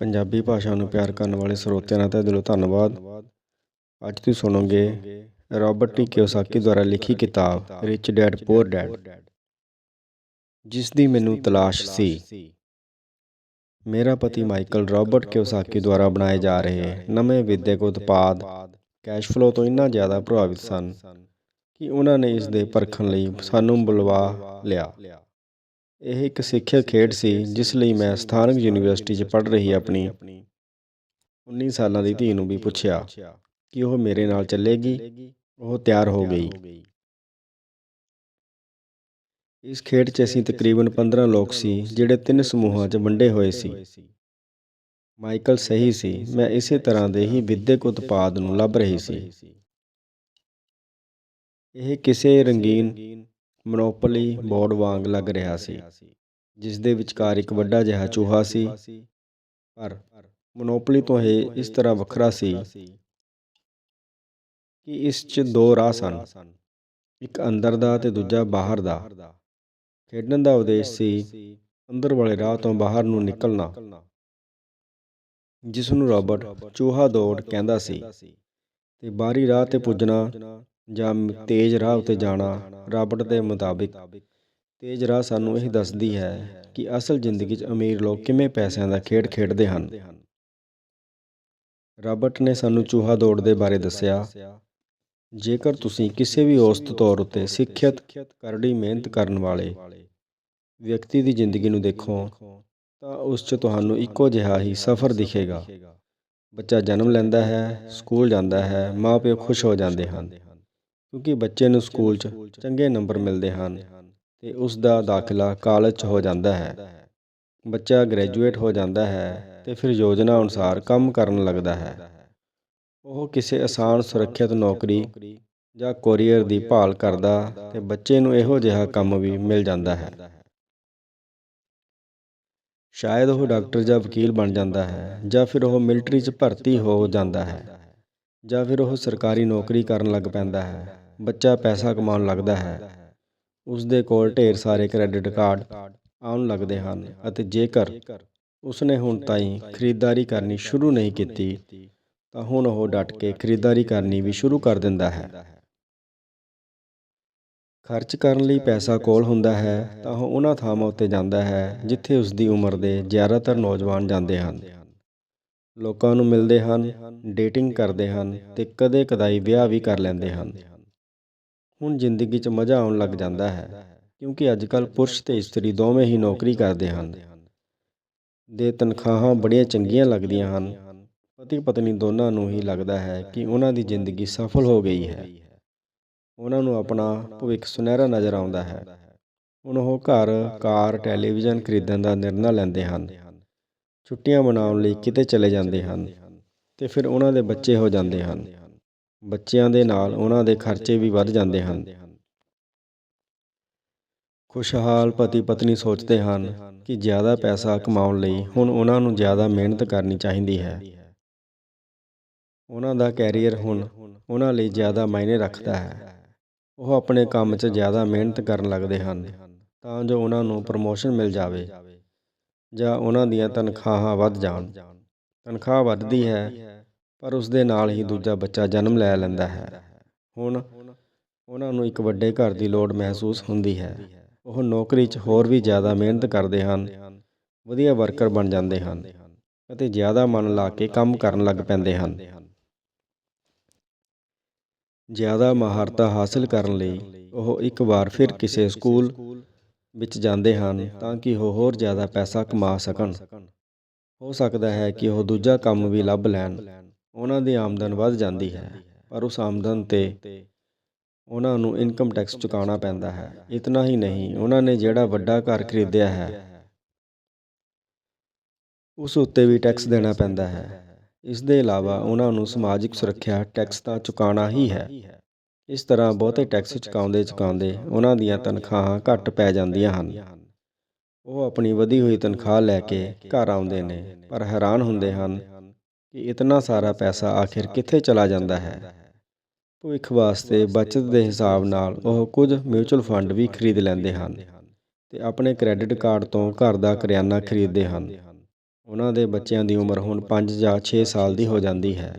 ਪੰਜਾਬੀ ਭਾਸ਼ਾ ਨੂੰ ਪਿਆਰ ਕਰਨ ਵਾਲੇ ਸਰੋਤਿਆਂ ਦਾ ਤਹਿ ਦਿਲੋਂ ਧੰਨਵਾਦ। ਅੱਜ ਤੁਸੀਂ ਸੁਣੋਗੇ ਰਾਬਰਟ ਟੀ. ਕਿਓਸਾਕੀ ਦੁਆਰਾ ਲਿਖੀ ਕਿਤਾਬ ਰਿਚ ਡੈਡ ਪੂਅਰ ਡੈਡ ਜਿਸ ਦੀ ਮੈਨੂੰ ਤਲਾਸ਼ ਸੀ। ਮੇਰਾ ਪਤੀ ਮਾਈਕਲ ਰਾਬਰਟ ਕਿਓਸਾਕੀ ਦੁਆਰਾ ਬਣਾਏ ਜਾ ਰਹੇ ਨਵੇਂ ਵਿਦਿਅਕ ਉਤਪਾਦ ਕੈਸ਼ ਫਲੋ ਤੋਂ ਇੰਨਾ ਜ਼ਿਆਦਾ ਪ੍ਰਭਾਵਿਤ ਸਨ ਕਿ ਉਹਨਾਂ ਨੇ ਇਸ ਦੇ ਪਰਖਣ ਲਈ ਸਾਨੂੰ ਬੁਲਵਾ ਲਿਆ। ਇਹ ਇੱਕ ਸਿੱਖਿਆ ਖੇਡ ਸੀ, ਜਿਸ ਲਈ ਮੈਂ ਸਥਾਨਕ ਯੂਨੀਵਰਸਿਟੀ 'ਚ ਪੜ੍ਹ ਰਹੀ ਆਪਣੀ। 19 ਸਾਲਾਂ ਦੀ ਧੀ ਨੂੰ ਵੀ ਪੁੱਛਿਆ ਕਿ ਉਹ ਮੇਰੇ ਨਾਲ ਚੱਲੇਗੀ? ਉਹ ਤਿਆਰ ਹੋ ਗਈ। ਇਸ ਖੇਡ 'ਚ ਅਸੀਂ ਤਕਰੀਬਨ 15 ਲੋਕ ਸੀ, ਜਿਹੜੇ ਤਿੰਨ ਸਮੂਹਾਂ 'ਚ ਵੰਡੇ ਹੋਏ ਸੀ। ਮਾਈਕਲ ਸਹੀ ਸੀ, ਮੈਂ ਇਸੇ ਤਰ੍ਹਾਂ ਦੇ ਹੀ ਵਿਦਿਅਕ ਉਤਪਾਦ ਨੂੰ ਲੱਭ ਰਹੀ ਸੀ। ਇਹ ਕਿਸੇ ਰੰਗੀਨ ਮੋਨੋਪੋਲੀ ਬੋਰਡ ਵਾਂਗ ਲੱਗ ਰਿਹਾ ਸੀ ਜਿਸ ਦੇ ਵਿਚਕਾਰ ਇੱਕ ਵੱਡਾ ਜਿਹਾ ਚੂਹਾ ਸੀ। ਪਰ ਮੋਨੋਪੋਲੀ ਤੋਂ ਇਹ ਇਸ ਤਰ੍ਹਾਂ ਵੱਖਰਾ ਸੀ ਕਿ ਇਸ 'ਚ ਦੋ ਰਾਹ ਸਨ, ਇੱਕ ਅੰਦਰ ਦਾ ਤੇ ਦੂਜਾ ਬਾਹਰ ਦਾ। ਖੇਡਣ ਦਾ ਉਦੇਸ਼ ਸੀ ਅੰਦਰ ਵਾਲੇ ਰਾਹ ਤੋਂ ਬਾਹਰ ਨੂੰ ਨਿਕਲਣਾ। ਜਿਸ ਨੂੰ ਰਾਬਰਟ ਚੂਹਾ ਦੌੜ ਕਹਿੰਦਾ ਸੀ ਤੇ ਬਾਹਰੀ ਰਾਹ ਤੇ ਪੁੱਜਣਾ ਜਾਂ ਤੇਜ਼ ਰਾਹ ਉੱਤੇ ਜਾਣਾ ਰਾਬਟ ਦੇ ਮੁਤਾਬਿਕ। ਤੇਜ਼ ਰਾਹ ਸਾਨੂੰ ਇਹ ਦੱਸਦੀ ਹੈ ਕਿ ਅਸਲ ਜ਼ਿੰਦਗੀ 'ਚ ਅਮੀਰ ਲੋਕ ਕਿਵੇਂ ਪੈਸਿਆਂ ਦਾ ਖੇਡ ਖੇਡਦੇ ਹਨ। ਰਾਬਰਟ ਨੇ ਸਾਨੂੰ ਚੂਹਾ ਦੌੜ ਦੇ ਬਾਰੇ ਦੱਸਿਆ। ਜੇਕਰ ਤੁਸੀਂ ਕਿਸੇ ਵੀ ਔਸਤ ਤੌਰ ਉੱਤੇ ਸਿੱਖਿਅਤ, ਕਰੜੀ ਮਿਹਨਤ ਕਰਨ ਵਾਲੇ ਵਿਅਕਤੀ ਦੀ ਜ਼ਿੰਦਗੀ ਨੂੰ ਦੇਖੋ, ਤਾਂ ਉਸ 'ਚ ਤੁਹਾਨੂੰ ਇੱਕੋ ਜਿਹਾ ਹੀ ਸਫ਼ਰ ਦਿਖੇਗਾ। ਬੱਚਾ ਜਨਮ ਲੈਂਦਾ ਹੈ, ਸਕੂਲ ਜਾਂਦਾ ਹੈ ਮਾਪੇ ਖੁਸ਼ ਹੋ ਜਾਂਦੇ ਹਨ। ਕਿਉਂਕਿ ਬੱਚੇ ਨੂੰ ਸਕੂਲ 'ਚ ਚੰਗੇ ਨੰਬਰ ਮਿਲਦੇ ਹਨ ਤੇ ਉਸ ਦਾ ਦਾਖਲਾ ਕਾਲਜ 'ਚ ਹੋ ਜਾਂਦਾ ਹੈ ਬੱਚਾ ਗ੍ਰੈਜੂਏਟ ਹੋ ਜਾਂਦਾ ਹੈ ਤੇ ਫਿਰ ਯੋਜਨਾ ਅਨੁਸਾਰ ਕੰਮ ਕਰਨ ਲੱਗਦਾ ਹੈ। ਉਹ ਕਿਸੇ ਆਸਾਨ ਸੁਰੱਖਿਅਤ ਨੌਕਰੀ ਜਾਂ ਕੋਰੀਅਰ ਦੀ ਭਾਲ ਕਰਦਾ ਤੇ ਬੱਚੇ ਨੂੰ ਇਹੋ ਜਿਹਾ ਕੰਮ ਵੀ ਮਿਲ ਜਾਂਦਾ ਹੈ। ਸ਼ਾਇਦ ਉਹ ਡਾਕਟਰ ਜਾਂ ਵਕੀਲ ਬਣ ਜਾਂਦਾ ਹੈ ਜਾਂ ਫਿਰ ਉਹ ਮਿਲਟਰੀ 'ਚ ਭਰਤੀ ਹੋ ਜਾਂਦਾ ਹੈ ਜਾਂ ਫਿਰ ਉਹ ਸਰਕਾਰੀ ਨੌਕਰੀ ਕਰਨ ਲੱਗ ਪੈਂਦਾ ਹੈ। ਬੱਚਾ ਪੈਸਾ ਕਮਾਉਣ ਲੱਗਦਾ ਹੈ। ਉਸ ਦੇ ਕੋਲ ਢੇਰ ਸਾਰੇ ਕ੍ਰੈਡਿਟ ਕਾਰਡ ਆਉਣ ਲੱਗਦੇ ਹਨ ਅਤੇ ਜੇਕਰ ਉਸਨੇ ਹੁਣ ਤਾਈਂ ਖਰੀਦਦਾਰੀ ਕਰਨੀ ਸ਼ੁਰੂ ਨਹੀਂ ਕੀਤੀ, ਤਾਂ ਹੁਣ ਉਹ ਡਟ ਕੇ ਖਰੀਦਦਾਰੀ ਕਰਨੀ ਵੀ ਸ਼ੁਰੂ ਕਰ ਦਿੰਦਾ ਹੈ। ਖਰਚ ਕਰਨ ਲਈ ਪੈਸਾ ਕੋਲ ਹੁੰਦਾ ਹੈ, ਤਾਂ ਉਹ ਉਹਨਾਂ ਥਾਵਾਂ ਉੱਤੇ ਜਾਂਦਾ ਹੈ, ਜਿੱਥੇ ਉਸ ਦੀ ਉਮਰ ਦੇ ਜ਼ਿਆਦਾਤਰ ਨੌਜਵਾਨ ਜਾਂਦੇ ਹਨ। ਲੋਕਾਂ ਨੂੰ ਮਿਲਦੇ ਹਨ ਡੇਟਿੰਗ ਕਰਦੇ ਹਨ ਤੇ ਕਦੇ-ਕਦਾਈ ਵਿਆਹ ਵੀ ਕਰ ਲੈਂਦੇ ਹਨ। ਹੁਣ ਜ਼ਿੰਦਗੀ 'ਚ ਮਜ਼ਾ ਆਉਣ ਲੱਗ ਜਾਂਦਾ ਹੈ, ਕਿਉਂਕਿ ਅੱਜ ਕੱਲ੍ਹ ਪੁਰਸ਼ ਤੇ ਇਸਤਰੀ ਦੋਵੇਂ ਹੀ ਨੌਕਰੀ ਕਰਦੇ ਹਨ। ਦੇ ਤਨਖਾਹਾਂ ਬੜੀਆਂ ਚੰਗੀਆਂ ਲੱਗਦੀਆਂ ਹਨ। ਪਤੀ ਪਤਨੀ ਦੋਨਾਂ ਨੂੰ ਹੀ ਲੱਗਦਾ ਹੈ ਕਿ ਉਹਨਾਂ ਦੀ ਜ਼ਿੰਦਗੀ ਸਫਲ ਹੋ ਗਈ ਹੈ। ਉਹਨਾਂ ਨੂੰ ਆਪਣਾ ਭਵਿੱਖ ਸੁਨਹਿਰਾ ਨਜ਼ਰ ਆਉਂਦਾ ਹੈ। ਹੁਣ ਉਹ ਘਰ, ਕਾਰ, ਟੈਲੀਵਿਜ਼ਨ ਖਰੀਦਣ ਦਾ ਨਿਰਣਾ ਲੈਂਦੇ ਹਨ। ਛੁੱਟੀਆਂ ਮਨਾਉਣ ਲਈ ਕਿਤੇ ਚਲੇ ਜਾਂਦੇ ਹਨ ਤੇ ਫਿਰ ਉਹਨਾਂ ਦੇ ਬੱਚੇ ਹੋ ਜਾਂਦੇ ਹਨ। ਬੱਚਿਆਂ ਦੇ ਨਾਲ ਉਹਨਾਂ ਦੇ ਖਰਚੇ ਵੀ ਵੱਧ ਜਾਂਦੇ ਹਨ। ਖੁਸ਼ਹਾਲ ਪਤੀ ਪਤਨੀ ਸੋਚਦੇ ਹਨ ਕਿ ਜ਼ਿਆਦਾ ਪੈਸਾ ਕਮਾਉਣ ਲਈ ਹੁਣ ਉਹਨਾਂ ਨੂੰ ਜ਼ਿਆਦਾ ਮਿਹਨਤ ਕਰਨੀ ਚਾਹੀਦੀ ਹੈ। ਉਹਨਾਂ ਦਾ ਕੈਰੀਅਰ ਹੁਣ ਉਹਨਾਂ ਲਈ ਜ਼ਿਆਦਾ ਮਾਇਨੇ ਰੱਖਦਾ ਹੈ। ਉਹ ਆਪਣੇ ਕੰਮ 'ਚ ਜ਼ਿਆਦਾ ਮਿਹਨਤ ਕਰਨ ਲੱਗਦੇ ਹਨ ਤਾਂ ਜੋ ਉਹਨਾਂ ਨੂੰ ਪ੍ਰਮੋਸ਼ਨ ਮਿਲ ਜਾਵੇ ਜਾਂ ਉਹਨਾਂ ਦੀਆਂ ਤਨਖਾਹਾਂ ਵੱਧ ਜਾਣ। ਤਨਖਾਹ ਵੱਧਦੀ ਹੈ ਪਰ ਉਸ ਦੇ ਨਾਲ ਹੀ ਦੂਜਾ ਬੱਚਾ ਜਨਮ ਲੈ ਲੈਂਦਾ ਹੈ। ਹੁਣ ਉਹਨਾਂ ਨੂੰ ਇੱਕ ਵੱਡੇ ਘਰ ਦੀ ਲੋੜ ਮਹਿਸੂਸ ਹੁੰਦੀ ਹੈ। ਉਹ ਨੌਕਰੀ 'ਚ ਹੋਰ ਵੀ ਜ਼ਿਆਦਾ ਮਿਹਨਤ ਕਰਦੇ ਹਨ, ਵਧੀਆ ਵਰਕਰ ਬਣ ਜਾਂਦੇ ਹਨ ਅਤੇ ਜ਼ਿਆਦਾ ਮਨ ਲਾ ਕੇ ਕੰਮ ਕਰਨ ਲੱਗ ਪੈਂਦੇ ਹਨ। ਜ਼ਿਆਦਾ ਮਹਾਰਤਾਂ ਹਾਸਲ ਕਰਨ ਲਈ ਉਹ ਇੱਕ ਵਾਰ ਫਿਰ ਕਿਸੇ ਸਕੂਲ ਵਿੱਚ ਜਾਂਦੇ ਹਨ ਤਾਂ ਕਿ ਉਹ ਹੋਰ ਜ਼ਿਆਦਾ ਪੈਸਾ ਕਮਾ ਸਕਣ। ਹੋ ਸਕਦਾ ਹੈ ਕਿ ਉਹ ਦੂਜਾ ਕੰਮ ਵੀ ਲੱਭ ਲੈਣ। ਉਹਨਾਂ ਦੀ ਆਮਦਨ ਵੱਧ ਜਾਂਦੀ ਹੈ, ਪਰ ਉਸ ਆਮਦਨ ਤੇ ਉਹਨਾਂ ਨੂੰ ਇਨਕਮ ਟੈਕਸ ਚੁਕਾਉਣਾ ਪੈਂਦਾ ਹੈ। ਇਤਨਾ ਹੀ ਨਹੀਂ, ਉਹਨਾਂ ਨੇ ਜਿਹੜਾ ਵੱਡਾ ਘਰ ਖਰੀਦਿਆ ਹੈ, ਉਸ ਉੱਤੇ ਵੀ ਟੈਕਸ ਦੇਣਾ ਪੈਂਦਾ ਹੈ। ਇਸ ਦੇ ਇਲਾਵਾ ਉਹਨਾਂ ਨੂੰ ਸਮਾਜਿਕ ਸੁਰੱਖਿਆ ਟੈਕਸ ਤਾਂ ਚੁਕਾਉਣਾ ਹੀ ਹੈ। ਇਸ ਤਰ੍ਹਾਂ ਬਹੁਤੇ ਟੈਕਸ ਚੁਕਾਉਂਦੇ ਚੁਕਾਉਂਦੇ ਉਹਨਾਂ ਦੀਆਂ ਤਨਖਾਹਾਂ ਘੱਟ ਪੈ ਜਾਂਦੀਆਂ ਹਨ। ਉਹ ਆਪਣੀ ਵਧੀ ਹੋਈ ਤਨਖਾਹ ਲੈ ਕੇ ਘਰ ਆਉਂਦੇ ਨੇ, ਪਰ ਹੈਰਾਨ ਹੁੰਦੇ ਹਨ ਕਿ ਇਤਨਾ ਸਾਰਾ ਪੈਸਾ ਆਖਿਰ ਕਿੱਥੇ ਚਲਾ ਜਾਂਦਾ ਹੈ? ਭਵਿੱਖ ਵਾਸਤੇ ਬਚਤ ਦੇ ਹਿਸਾਬ ਨਾਲ ਉਹ ਕੁਝ ਮਿਊਚੁਅਲ ਫੰਡ ਵੀ ਖਰੀਦ ਲੈਂਦੇ ਹਨ ਤੇ ਆਪਣੇ ਕ੍ਰੈਡਿਟ ਕਾਰਡ ਤੋਂ ਘਰ ਦਾ ਕਰਿਆਨਾ ਖਰੀਦਦੇ ਹਨ। ਉਹਨਾਂ ਦੇ ਬੱਚਿਆਂ ਦੀ ਉਮਰ ਹੁਣ 5 ਜਾਂ 6 ਸਾਲ ਦੀ ਹੋ ਜਾਂਦੀ ਹੈ।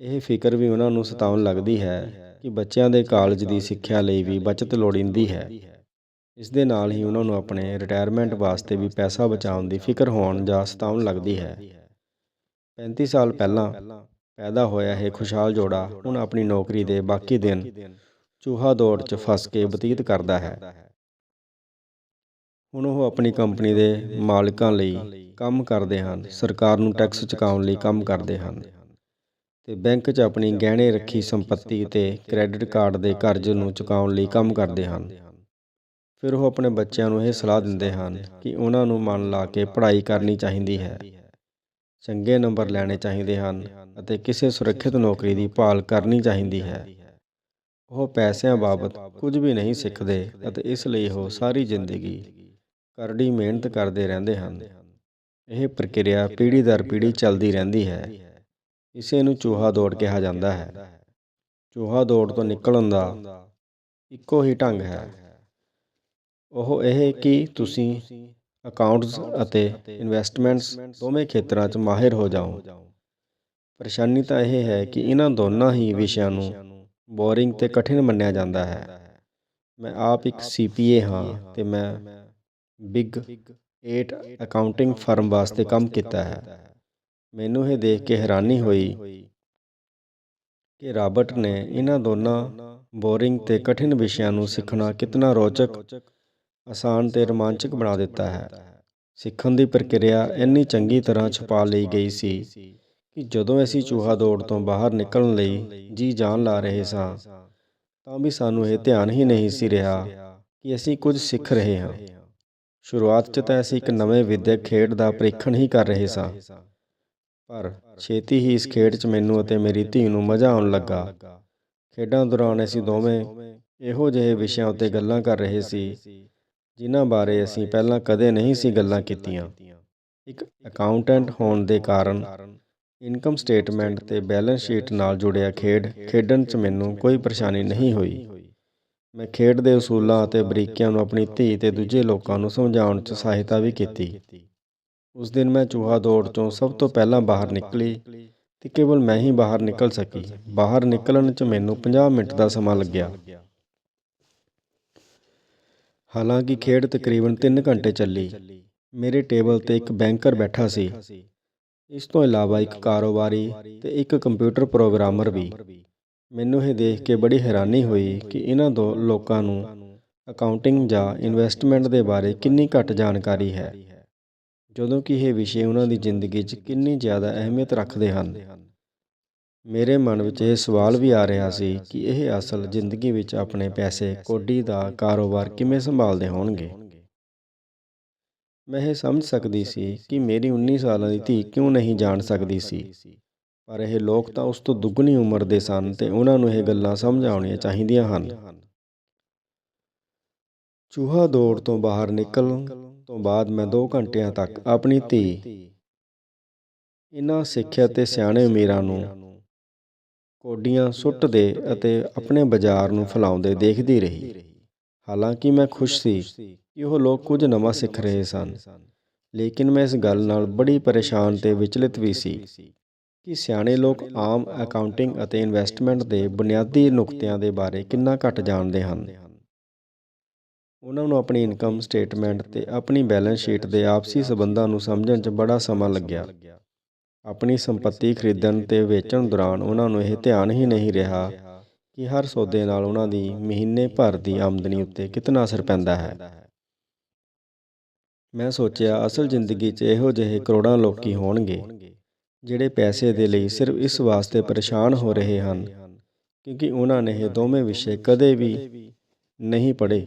ਇਹ ਫਿਕਰ ਵੀ ਉਹਨਾਂ ਨੂੰ ਸਤਾਉਣ ਲੱਗਦੀ ਹੈ ਕਿ ਬੱਚਿਆਂ ਦੇ ਕਾਲਜ ਦੀ ਸਿੱਖਿਆ ਲਈ ਵੀ ਬਚਤ ਲੋੜੀਂਦੀ ਹੈ। ਇਸ ਦੇ ਨਾਲ ਹੀ ਉਹਨਾਂ ਨੂੰ ਆਪਣੇ ਰਿਟਾਇਰਮੈਂਟ ਵਾਸਤੇ ਵੀ ਪੈਸਾ ਬਚਾਉਣ ਦੀ ਫਿਕਰ ਹੋਣ ਜਾਂ ਸਤਾਉਣ ਲੱਗਦੀ ਹੈ। 35 ਸਾਲ ਪਹਿਲਾਂ ਪੈਦਾ ਹੋਇਆ ਇਹ ਖੁਸ਼ਹਾਲ ਜੋੜਾ ਹੁਣ ਆਪਣੀ ਨੌਕਰੀ ਦੇ ਬਾਕੀ ਦਿਨ ਚੂਹਾ ਦੌੜ 'ਚ ਫਸ ਕੇ ਬਤੀਤ ਕਰਦਾ ਹੈ। ਹੁਣ ਉਹ ਆਪਣੀ ਕੰਪਨੀ ਦੇ ਮਾਲਕਾਂ ਲਈ ਕੰਮ ਕਰਦੇ ਹਨ, ਸਰਕਾਰ ਨੂੰ ਟੈਕਸ ਚੁਕਾਉਣ ਲਈ ਕੰਮ ਕਰਦੇ ਹਨ ਤੇ ਬੈਂਕ 'ਚ ਆਪਣੀ ਗਹਿਣੇ ਰੱਖੀ ਸੰਪਤੀ ਤੇ ਕ੍ਰੈਡਿਟ ਕਾਰਡ ਦੇ ਕਰਜ਼ ਨੂੰ ਚੁਕਾਉਣ ਲਈ ਕੰਮ ਕਰਦੇ ਹਨ। ਫਿਰ ਉਹ ਆਪਣੇ ਬੱਚਿਆਂ ਨੂੰ ਇਹ ਸਲਾਹ ਦਿੰਦੇ ਹਨ ਕਿ ਉਹਨਾਂ ਨੂੰ ਮਨ ਲਾ ਕੇ ਪੜ੍ਹਾਈ ਕਰਨੀ ਚਾਹੀਦੀ ਹੈ। ਚੰਗੇ ਨੰਬਰ ਲੈਣੇ ਚਾਹੀਦੇ ਹਨ ਅਤੇ ਕਿਸੇ ਸੁਰੱਖਿਅਤ ਨੌਕਰੀ ਦੀ ਭਾਲ ਕਰਨੀ ਚਾਹੀਦੀ ਹੈ। ਉਹ ਪੈਸਿਆਂ ਬਾਬਤ ਕੁਝ ਵੀ ਨਹੀਂ ਸਿੱਖਦੇ ਅਤੇ ਇਸ ਲਈ ਉਹ ਸਾਰੀ ਜ਼ਿੰਦਗੀ ਕਰੜੀ ਮਿਹਨਤ ਕਰਦੇ ਰਹਿੰਦੇ ਹਨ। ਇਹ ਪ੍ਰਕਿਰਿਆ ਪੀੜ੍ਹੀ ਦਰ ਪੀੜ੍ਹੀ ਚੱਲਦੀ ਰਹਿੰਦੀ ਹੈ। ਇਸੇ ਨੂੰ ਚੂਹਾ ਦੌੜ ਕਿਹਾ ਜਾਂਦਾ ਹੈ। ਚੂਹਾ ਦੌੜ ਤੋਂ ਨਿਕਲਣ ਦਾ ਇੱਕੋ ਹੀ ਢੰਗ ਹੈ। ਉਹ ਇਹ ਕਿ ਤੁਸੀਂ ਅਕਾਊਂਟਸ ਅਤੇ ਇਨਵੈਸਟਮੈਂਟਸ ਦੋਵੇਂ ਖੇਤਰਾਂ 'ਚ ਮਾਹਿਰ ਹੋ ਜਾਓ ਪਰੇਸ਼ਾਨੀ ਤਾਂ ਇਹ ਹੈ ਕਿ ਇਹਨਾਂ ਦੋਨਾਂ ਹੀ ਵਿਸ਼ਿਆਂ ਨੂੰ ਬੋਰਿੰਗ ਤੇ ਕਠਿਨ ਮੰਨਿਆ ਜਾਂਦਾ ਹੈ। ਮੈਂ ਆਪ ਇੱਕ ਸੀਪੀਏ ਹਾਂ ਤੇ ਮੈਂ ਬਿਗ 8 ਅਕਾਊਂਟਿੰਗ ਫਰਮ ਵਾਸਤੇ ਕੰਮ ਕੀਤਾ ਹੈ। ਮੈਨੂੰ ਇਹ ਦੇਖ ਕੇ ਹੈਰਾਨੀ ਹੋਈ ਕਿ ਰਾਬਰਟ ਨੇ ਇਹਨਾਂ ਦੋਨਾਂ ਬੋਰਿੰਗ ਤੇ ਕਠਿਨ ਵਿਸ਼ਿਆਂ ਨੂੰ ਸਿੱਖਣਾ ਕਿਤਨਾ ਰੋਚਕ ਆਸਾਨ ਅਤੇ ਰੋਮਾਂਚਕ ਬਣਾ ਦਿੱਤਾ ਹੈ। ਸਿੱਖਣ ਦੀ ਪ੍ਰਕਿਰਿਆ ਇੰਨੀ ਚੰਗੀ ਤਰ੍ਹਾਂ ਛੁਪਾ ਲਈ ਗਈ ਸੀ ਕਿ ਜਦੋਂ ਅਸੀਂ ਚੂਹਾ ਦੌੜ ਤੋਂ ਬਾਹਰ ਨਿਕਲਣ ਲਈ ਜੀ ਜਾਨ ਲਾ ਰਹੇ ਸਾਂ, ਤਾਂ ਵੀ ਸਾਨੂੰ ਇਹ ਧਿਆਨ ਹੀ ਨਹੀਂ ਸੀ ਰਿਹਾ ਕਿ ਅਸੀਂ ਕੁਝ ਸਿੱਖ ਰਹੇ ਹਾਂ। ਸ਼ੁਰੂਆਤ 'ਚ ਤਾਂ ਅਸੀਂ ਇੱਕ ਨਵੇਂ ਵਿਦਿਅਕ ਖੇਡ ਦਾ ਪ੍ਰੀਖਣ ਹੀ ਕਰ ਰਹੇ ਸਾਂ, ਪਰ ਛੇਤੀ ਹੀ ਇਸ ਖੇਡ 'ਚ ਮੈਨੂੰ ਅਤੇ ਮੇਰੀ ਧੀ ਨੂੰ ਮਜ਼ਾ ਆਉਣ ਲੱਗਾ। ਖੇਡਾਂ ਦੌਰਾਨ ਅਸੀਂ ਦੋਵੇਂ ਇਹੋ ਜਿਹੇ ਵਿਸ਼ਿਆਂ ਉੱਤੇ ਗੱਲਾਂ ਕਰ ਰਹੇ ਸੀ ਜਿਨ੍ਹਾਂ ਬਾਰੇ ਅਸੀਂ ਪਹਿਲਾਂ ਕਦੇ ਨਹੀਂ ਸੀ ਗੱਲਾਂ ਕੀਤੀਆਂ। ਇੱਕ ਅਕਾਊਂਟੈਂਟ ਹੋਣ ਦੇ ਕਾਰਨ ਇਨਕਮ ਸਟੇਟਮੈਂਟ ਤੇ ਬੈਲੈਂਸ ਸ਼ੀਟ ਨਾਲ ਜੁੜਿਆ ਖੇਡ ਖੇਡਣ 'ਚ ਮੈਨੂੰ ਕੋਈ ਪਰੇਸ਼ਾਨੀ ਨਹੀਂ ਹੋਈ। ਮੈਂ ਖੇਡ ਦੇ ਉਸੂਲਾਂ ਅਤੇ ਬਰੀਕੀਆਂ ਨੂੰ ਆਪਣੀ ਧੀ ਤੇ ਦੂਜੇ ਲੋਕਾਂ ਨੂੰ ਸਮਝਾਉਣ 'ਚ ਸਹਾਇਤਾ ਵੀ ਕੀਤੀ। ਉਸ ਦਿਨ ਮੈਂ ਚੂਹਾ ਦੌੜ ਤੋਂ ਸਭ ਤੋਂ ਪਹਿਲਾਂ ਬਾਹਰ ਨਿਕਲੀ ਤੇ ਕੇਵਲ ਮੈਂ ਹੀ ਬਾਹਰ ਨਿਕਲ ਸਕੀ। ਬਾਹਰ ਨਿਕਲਣ 'ਚ ਮੈਨੂੰ 50 ਮਿੰਟ ਦਾ ਸਮਾਂ ਲੱਗਿਆ। ਹਾਲਾਂਕਿ ਖੇਡ ਤਕਰੀਬਨ 3 ਘੰਟੇ ਚੱਲੀ। ਮੇਰੇ ਟੇਬਲ ਤੇ ਇੱਕ ਬੈਂਕਰ ਬੈਠਾ ਸੀ। ਇਸ ਤੋਂ ਇਲਾਵਾ ਇੱਕ ਕਾਰੋਬਾਰੀ ਤੇ ਇੱਕ ਕੰਪਿਊਟਰ ਪ੍ਰੋਗਰਾਮਰ ਵੀ। ਮੈਨੂੰ ਇਹ ਦੇਖ ਕੇ ਬੜੀ ਹੈਰਾਨੀ ਹੋਈ ਕਿ ਇਹਨਾਂ ਦੋ ਲੋਕਾਂ ਨੂੰ ਅਕਾਊਂਟਿੰਗ ਜਾਂ ਇਨਵੈਸਟਮੈਂਟ ਦੇ ਬਾਰੇ ਕਿੰਨੀ ਘੱਟ ਜਾਣਕਾਰੀ ਹੈ, ਜਦੋਂ ਕਿ ਇਹ ਵਿਸ਼ੇ ਉਹਨਾਂ ਦੀ ਜ਼ਿੰਦਗੀ 'ਚ ਕਿੰਨੀ ਜ਼ਿਆਦਾ ਅਹਿਮੀਅਤ ਰੱਖਦੇ ਹਨ। ਮੇਰੇ ਮਨ ਵਿੱਚ ਇਹ ਸਵਾਲ ਵੀ ਆ ਰਿਹਾ ਸੀ ਕਿ ਇਹ ਅਸਲ ਜ਼ਿੰਦਗੀ ਵਿੱਚ ਆਪਣੇ ਪੈਸੇ, ਕੋਡੀ ਦਾ ਕਾਰੋਬਾਰ ਕਿਵੇਂ ਸੰਭਾਲਦੇ ਹੋਣਗੇ? ਮੈਂ ਇਹ ਸਮਝ ਸਕਦੀ ਸੀ ਕਿ ਮੇਰੀ 19 ਸਾਲਾਂ ਦੀ ਧੀ ਕਿਉਂ ਨਹੀਂ ਜਾਣ ਸਕਦੀ ਸੀ। ਪਰ ਇਹ ਲੋਕ ਤਾਂ ਉਸ ਤੋਂ ਦੁੱਗਣੀ ਉਮਰ ਦੇ ਸਨ ਤੇ ਉਹਨਾਂ ਨੂੰ ਇਹ ਗੱਲਾਂ ਸਮਝ ਆਉਣੀਆਂ ਚਾਹੀਦੀਆਂ ਹਨ। ਚੂਹਾ ਦੌੜ ਤੋਂ ਬਾਹਰ ਨਿਕਲਣ ਤੋਂ ਬਾਅਦ ਮੈਂ 2 ਘੰਟਿਆਂ ਤੱਕ ਆਪਣੀ ਧੀ ਇਹਨਾਂ ਸਿੱਖਿਆ ਤੇ ਸਿਆਣੇ ਅਮੀਰਾਂ ਨੂੰ ਕੋਡੀਆਂ ਸੁੱਟਦੇ ਅਤੇ ਆਪਣੇ ਬਾਜ਼ਾਰ ਨੂੰ ਫੈਲਾਉਂਦੇ ਦੇਖਦੀ ਰਹੀ। ਹਾਲਾਂਕਿ ਮੈਂ ਖੁਸ਼ ਸੀ ਕਿ ਉਹ ਲੋਕ ਕੁਝ ਨਵਾਂ ਸਿੱਖ ਰਹੇ ਸਨ, ਲੇਕਿਨ ਮੈਂ ਇਸ ਗੱਲ ਨਾਲ ਬੜੀ ਪਰੇਸ਼ਾਨ ਤੇ ਵਿਚਲਿਤ ਵੀ ਸੀ ਕਿ ਸਿਆਣੇ ਲੋਕ ਆਮ ਅਕਾਊਂਟਿੰਗ ਅਤੇ ਇਨਵੈਸਟਮੈਂਟ ਦੇ ਬੁਨਿਆਦੀ ਨੁਕਤਿਆਂ ਦੇ ਬਾਰੇ ਕਿੰਨਾ ਘੱਟ ਜਾਣਦੇ ਹਨ। ਉਹਨਾਂ ਨੂੰ ਆਪਣੀ ਇਨਕਮ ਸਟੇਟਮੈਂਟ ਤੇ ਆਪਣੀ ਬੈਲੈਂਸ ਸ਼ੀਟ ਦੇ ਆਪਸੀ ਸਬੰਧਾਂ ਨੂੰ ਸਮਝਣ 'ਚ ਬੜਾ ਸਮਾਂ ਲੱਗਿਆ। ਆਪਣੀ ਸੰਪਤੀ ਖਰੀਦਣ ਤੇ ਵੇਚਣ ਦੌਰਾਨ ਉਹਨਾਂ ਨੂੰ ਇਹ ਧਿਆਨ ਹੀ ਨਹੀਂ ਰਿਹਾ ਕਿ ਹਰ ਸੌਦੇ ਨਾਲ ਉਹਨਾਂ ਦੀ ਮਹੀਨੇ ਭਰ ਦੀ ਆਮਦਨੀ ਉੱਤੇ ਕਿੰਨਾ ਅਸਰ ਪੈਂਦਾ ਹੈ। ਮੈਂ ਸੋਚਿਆ, ਅਸਲ ਜ਼ਿੰਦਗੀ 'ਚ ਇਹੋ ਜਿਹੇ ਕਰੋੜਾਂ ਲੋਕੀ ਹੋਣਗੇ, ਜਿਹੜੇ ਪੈਸੇ ਦੇ ਲਈ ਸਿਰਫ ਇਸ ਵਾਸਤੇ ਪਰੇਸ਼ਾਨ ਹੋ ਰਹੇ ਹਨ, ਕਿਉਂਕਿ ਉਹਨਾਂ ਨੇ ਇਹ ਦੋਵੇਂ ਵਿਸ਼ੇ ਕਦੇ ਵੀ ਨਹੀਂ ਪੜ੍ਹੇ।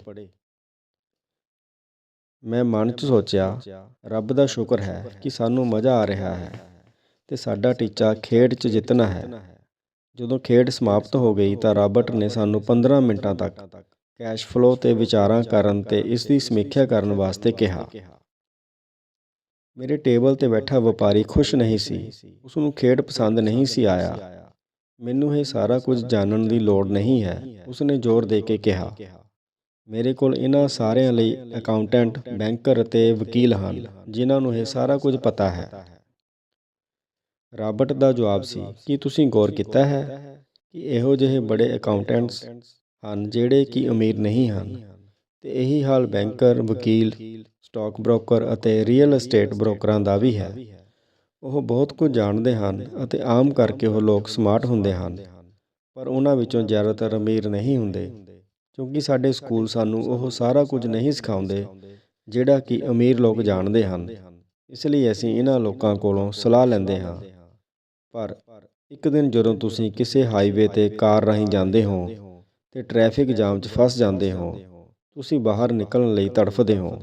ਮੈਂ ਮਨ 'ਚ ਸੋਚਿਆ, ਰੱਬ ਦਾ ਸ਼ੁਕਰ ਹੈ ਕਿ ਸਾਨੂੰ ਮਜ਼ਾ ਆ ਰਿਹਾ ਹੈ। ਤੇ ਸਾਡਾ ਟੀਚਾ ਖੇਡ 'ਚ ਜਿੱਤਣਾ ਹੈ। ਜਦੋਂ ਖੇਡ ਸਮਾਪਤ ਹੋ ਗਈ ਤਾਂ ਰਾਬਰਟ ਨੇ ਸਾਨੂੰ 15 ਮਿੰਟਾਂ ਤੱਕ ਕੈਸ਼ ਫਲੋ ਤੇ ਵਿਚਾਰਾਂ ਕਰਨ ਤੇ ਇਸ ਦੀ ਸਮੀਖਿਆ ਕਰਨ ਵਾਸਤੇ ਕਿਹਾ। ਮੇਰੇ ਟੇਬਲ ਤੇ ਬੈਠਾ ਵਪਾਰੀ ਖੁਸ਼ ਨਹੀਂ ਸੀ। ਉਸ ਨੂੰ ਖੇਡ ਪਸੰਦ ਨਹੀਂ ਸੀ ਆਇਆ। ਮੈਨੂੰ ਇਹ ਸਾਰਾ ਕੁਝ ਜਾਣਨ ਦੀ ਲੋੜ ਨਹੀਂ ਹੈ ਉਸ ਨੇ ਜ਼ੋਰ ਦੇ ਕੇ ਕਿਹਾ। ਮੇਰੇ ਕੋਲ ਇਹਨਾਂ ਸਾਰਿਆਂ ਲਈ ਅਕਾਊਂਟੈਂਟ, ਬੈਂਕਰ ਅਤੇ ਵਕੀਲ ਹਨ, ਜਿਨ੍ਹਾਂ ਨੂੰ ਇਹ ਸਾਰਾ ਕੁਝ ਪਤਾ ਹੈ। ਰਾਬਰਟ ਦਾ ਜਵਾਬ ਸੀ ਕੀ ਤੁਸੀਂ ਗੌਰ ਕੀਤਾ ਹੈ ਕਿ ਇਹੋ ਜਿਹੇ ਬੜੇ ਅਕਾਊਂਟੈਂਟਸ ਹਨ ਜਿਹੜੇ ਕਿ ਅਮੀਰ ਨਹੀਂ ਹਨ। ਤੇ ਇਹੀ ਹਾਲ ਬੈਂਕਰ ਵਕੀਲ ਸਟਾਕ ਬ੍ਰੋਕਰ ਅਤੇ ਰੀਅਲ ਅਸਟੇਟ ਬ੍ਰੋਕਰਾਂ ਦਾ ਵੀ ਹੈ। ਉਹ ਬਹੁਤ ਕੁਝ ਜਾਣਦੇ ਹਨ ਅਤੇ ਆਮ ਕਰਕੇ ਉਹ ਲੋਕ ਸਮਾਰਟ ਹੁੰਦੇ ਹਨ। ਪਰ ਉਹਨਾਂ ਵਿੱਚੋਂ ਜ਼ਿਆਦਾਤਰ ਅਮੀਰ ਨਹੀਂ ਹੁੰਦੇ। ਕਿਉਂਕਿ ਸਾਡੇ ਸਕੂਲ ਸਾਨੂੰ ਉਹ ਸਾਰਾ ਕੁਝ ਨਹੀਂ ਸਿਖਾਉਂਦੇ ਜਿਹੜਾ ਕਿ ਅਮੀਰ ਲੋਕ ਜਾਣਦੇ ਹਨ। ਇਸ ਲਈ ਅਸੀਂ ਇਹਨਾਂ ਲੋਕਾਂ ਕੋਲੋਂ ਸਲਾਹ ਲੈਂਦੇ ਹਾਂ। ਪਰ ਇੱਕ ਦਿਨ ਜਦੋਂ ਤੁਸੀਂ ਕਿਸੇ ਹਾਈਵੇ ਤੇ ਕਾਰ ਰਾਹੀਂ ਜਾਂਦੇ ਹੋ ਤੇ ਟ੍ਰੈਫਿਕ ਜਾਮ 'ਚ ਫਸ ਜਾਂਦੇ ਹੋ, ਤੁਸੀਂ ਬਾਹਰ ਨਿਕਲਣ ਲਈ ਤੜਫਦੇ ਹੋ।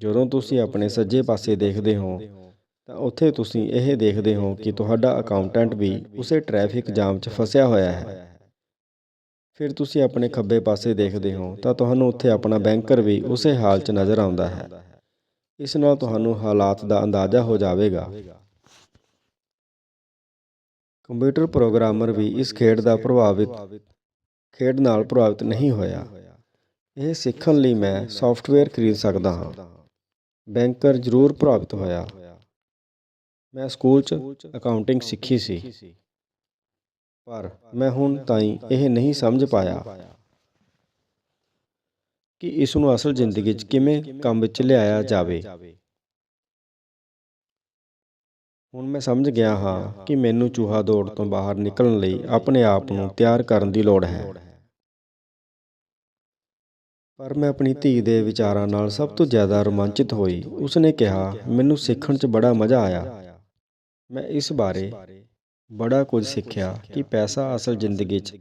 ਜਦੋਂ ਤੁਸੀਂ ਆਪਣੇ ਸੱਜੇ ਪਾਸੇ ਦੇਖਦੇ ਹੋ, ਤਾਂ ਉੱਥੇ ਤੁਸੀਂ ਇਹ ਦੇਖਦੇ ਹੋ ਕਿ ਤੁਹਾਡਾ ਅਕਾਊਂਟੈਂਟ ਵੀ ਉਸੇ ਟ੍ਰੈਫਿਕ ਜਾਮ 'ਚ ਫਸਿਆ ਹੋਇਆ ਹੈ। ਫਿਰ ਤੁਸੀਂ ਆਪਣੇ ਖੱਬੇ ਪਾਸੇ ਦੇਖਦੇ ਹੋ, ਤਾਂ ਤੁਹਾਨੂੰ ਉੱਥੇ ਆਪਣਾ ਬੈਂਕਰ ਵੀ ਉਸੇ ਹਾਲ 'ਚ ਨਜ਼ਰ ਆਉਂਦਾ ਹੈ। ਇਸ ਨਾਲ ਤੁਹਾਨੂੰ ਹਾਲਾਤ ਦਾ ਅੰਦਾਜ਼ਾ ਹੋ ਜਾਵੇਗਾ। ਕੰਪਿਊਟਰ ਪ੍ਰੋਗਰਾਮਰ ਵੀ ਇਸ ਖੇਡ ਦਾ ਪ੍ਰਭਾਵਿਤ ਖੇਡ ਨਾਲ ਪ੍ਰਭਾਵਿਤ ਨਹੀਂ ਹੋਇਆ। ਇਹ ਸਿੱਖਣ ਲਈ ਮੈਂ ਸੌਫਟਵੇਅਰ ਖਰੀਦ ਸਕਦਾ ਹਾਂ। ਬੈਂਕਰ ਜ਼ਰੂਰ ਪ੍ਰਭਾਵਿਤ ਹੋਇਆ। ਮੈਂ ਸਕੂਲ 'ਚ ਅਕਾਊਂਟਿੰਗ ਸਿੱਖੀ ਸੀ। ਪਰ ਮੈਂ ਹੁਣ ਤਾਈਂ ਇਹ ਨਹੀਂ ਸਮਝ ਪਾਇਆ ਕਿ ਇਸ ਨੂੰ ਅਸਲ ਜ਼ਿੰਦਗੀ 'ਚ ਕਿਵੇਂ ਕੰਮ ਵਿੱਚ ਲਿਆਇਆ ਜਾਵੇ। ਹੁਣ ਮੈਂ ਸਮਝ ਗਿਆ ਹਾਂ ਕਿ ਮੈਨੂੰ ਚੂਹਾ ਦੌੜ ਤੋਂ ਬਾਹਰ ਨਿਕਲਣ ਲਈ ਆਪਣੇ ਆਪ ਨੂੰ ਤਿਆਰ ਕਰਨ ਦੀ ਲੋੜ ਹੈ। ਪਰ ਮੈਂ ਆਪਣੀ ਧੀ ਦੇ ਵਿਚਾਰਾਂ ਨਾਲ ਸਭ ਤੋਂ ਜ਼ਿਆਦਾ ਰੋਮਾਂਚਿਤ ਹੋਈ। ਉਸਨੇ ਕਿਹਾ, ਮੈਨੂੰ ਸਿੱਖਣ 'ਚ ਬੜਾ ਮਜ਼ਾ ਆਇਆ। ਮੈਂ ਇਸ ਬਾਰੇ ਬੜਾ ਕੁਝ ਸਿੱਖਿਆ ਕਿ ਪੈਸਾ ਅਸਲ ਜ਼ਿੰਦਗੀ 'ਚ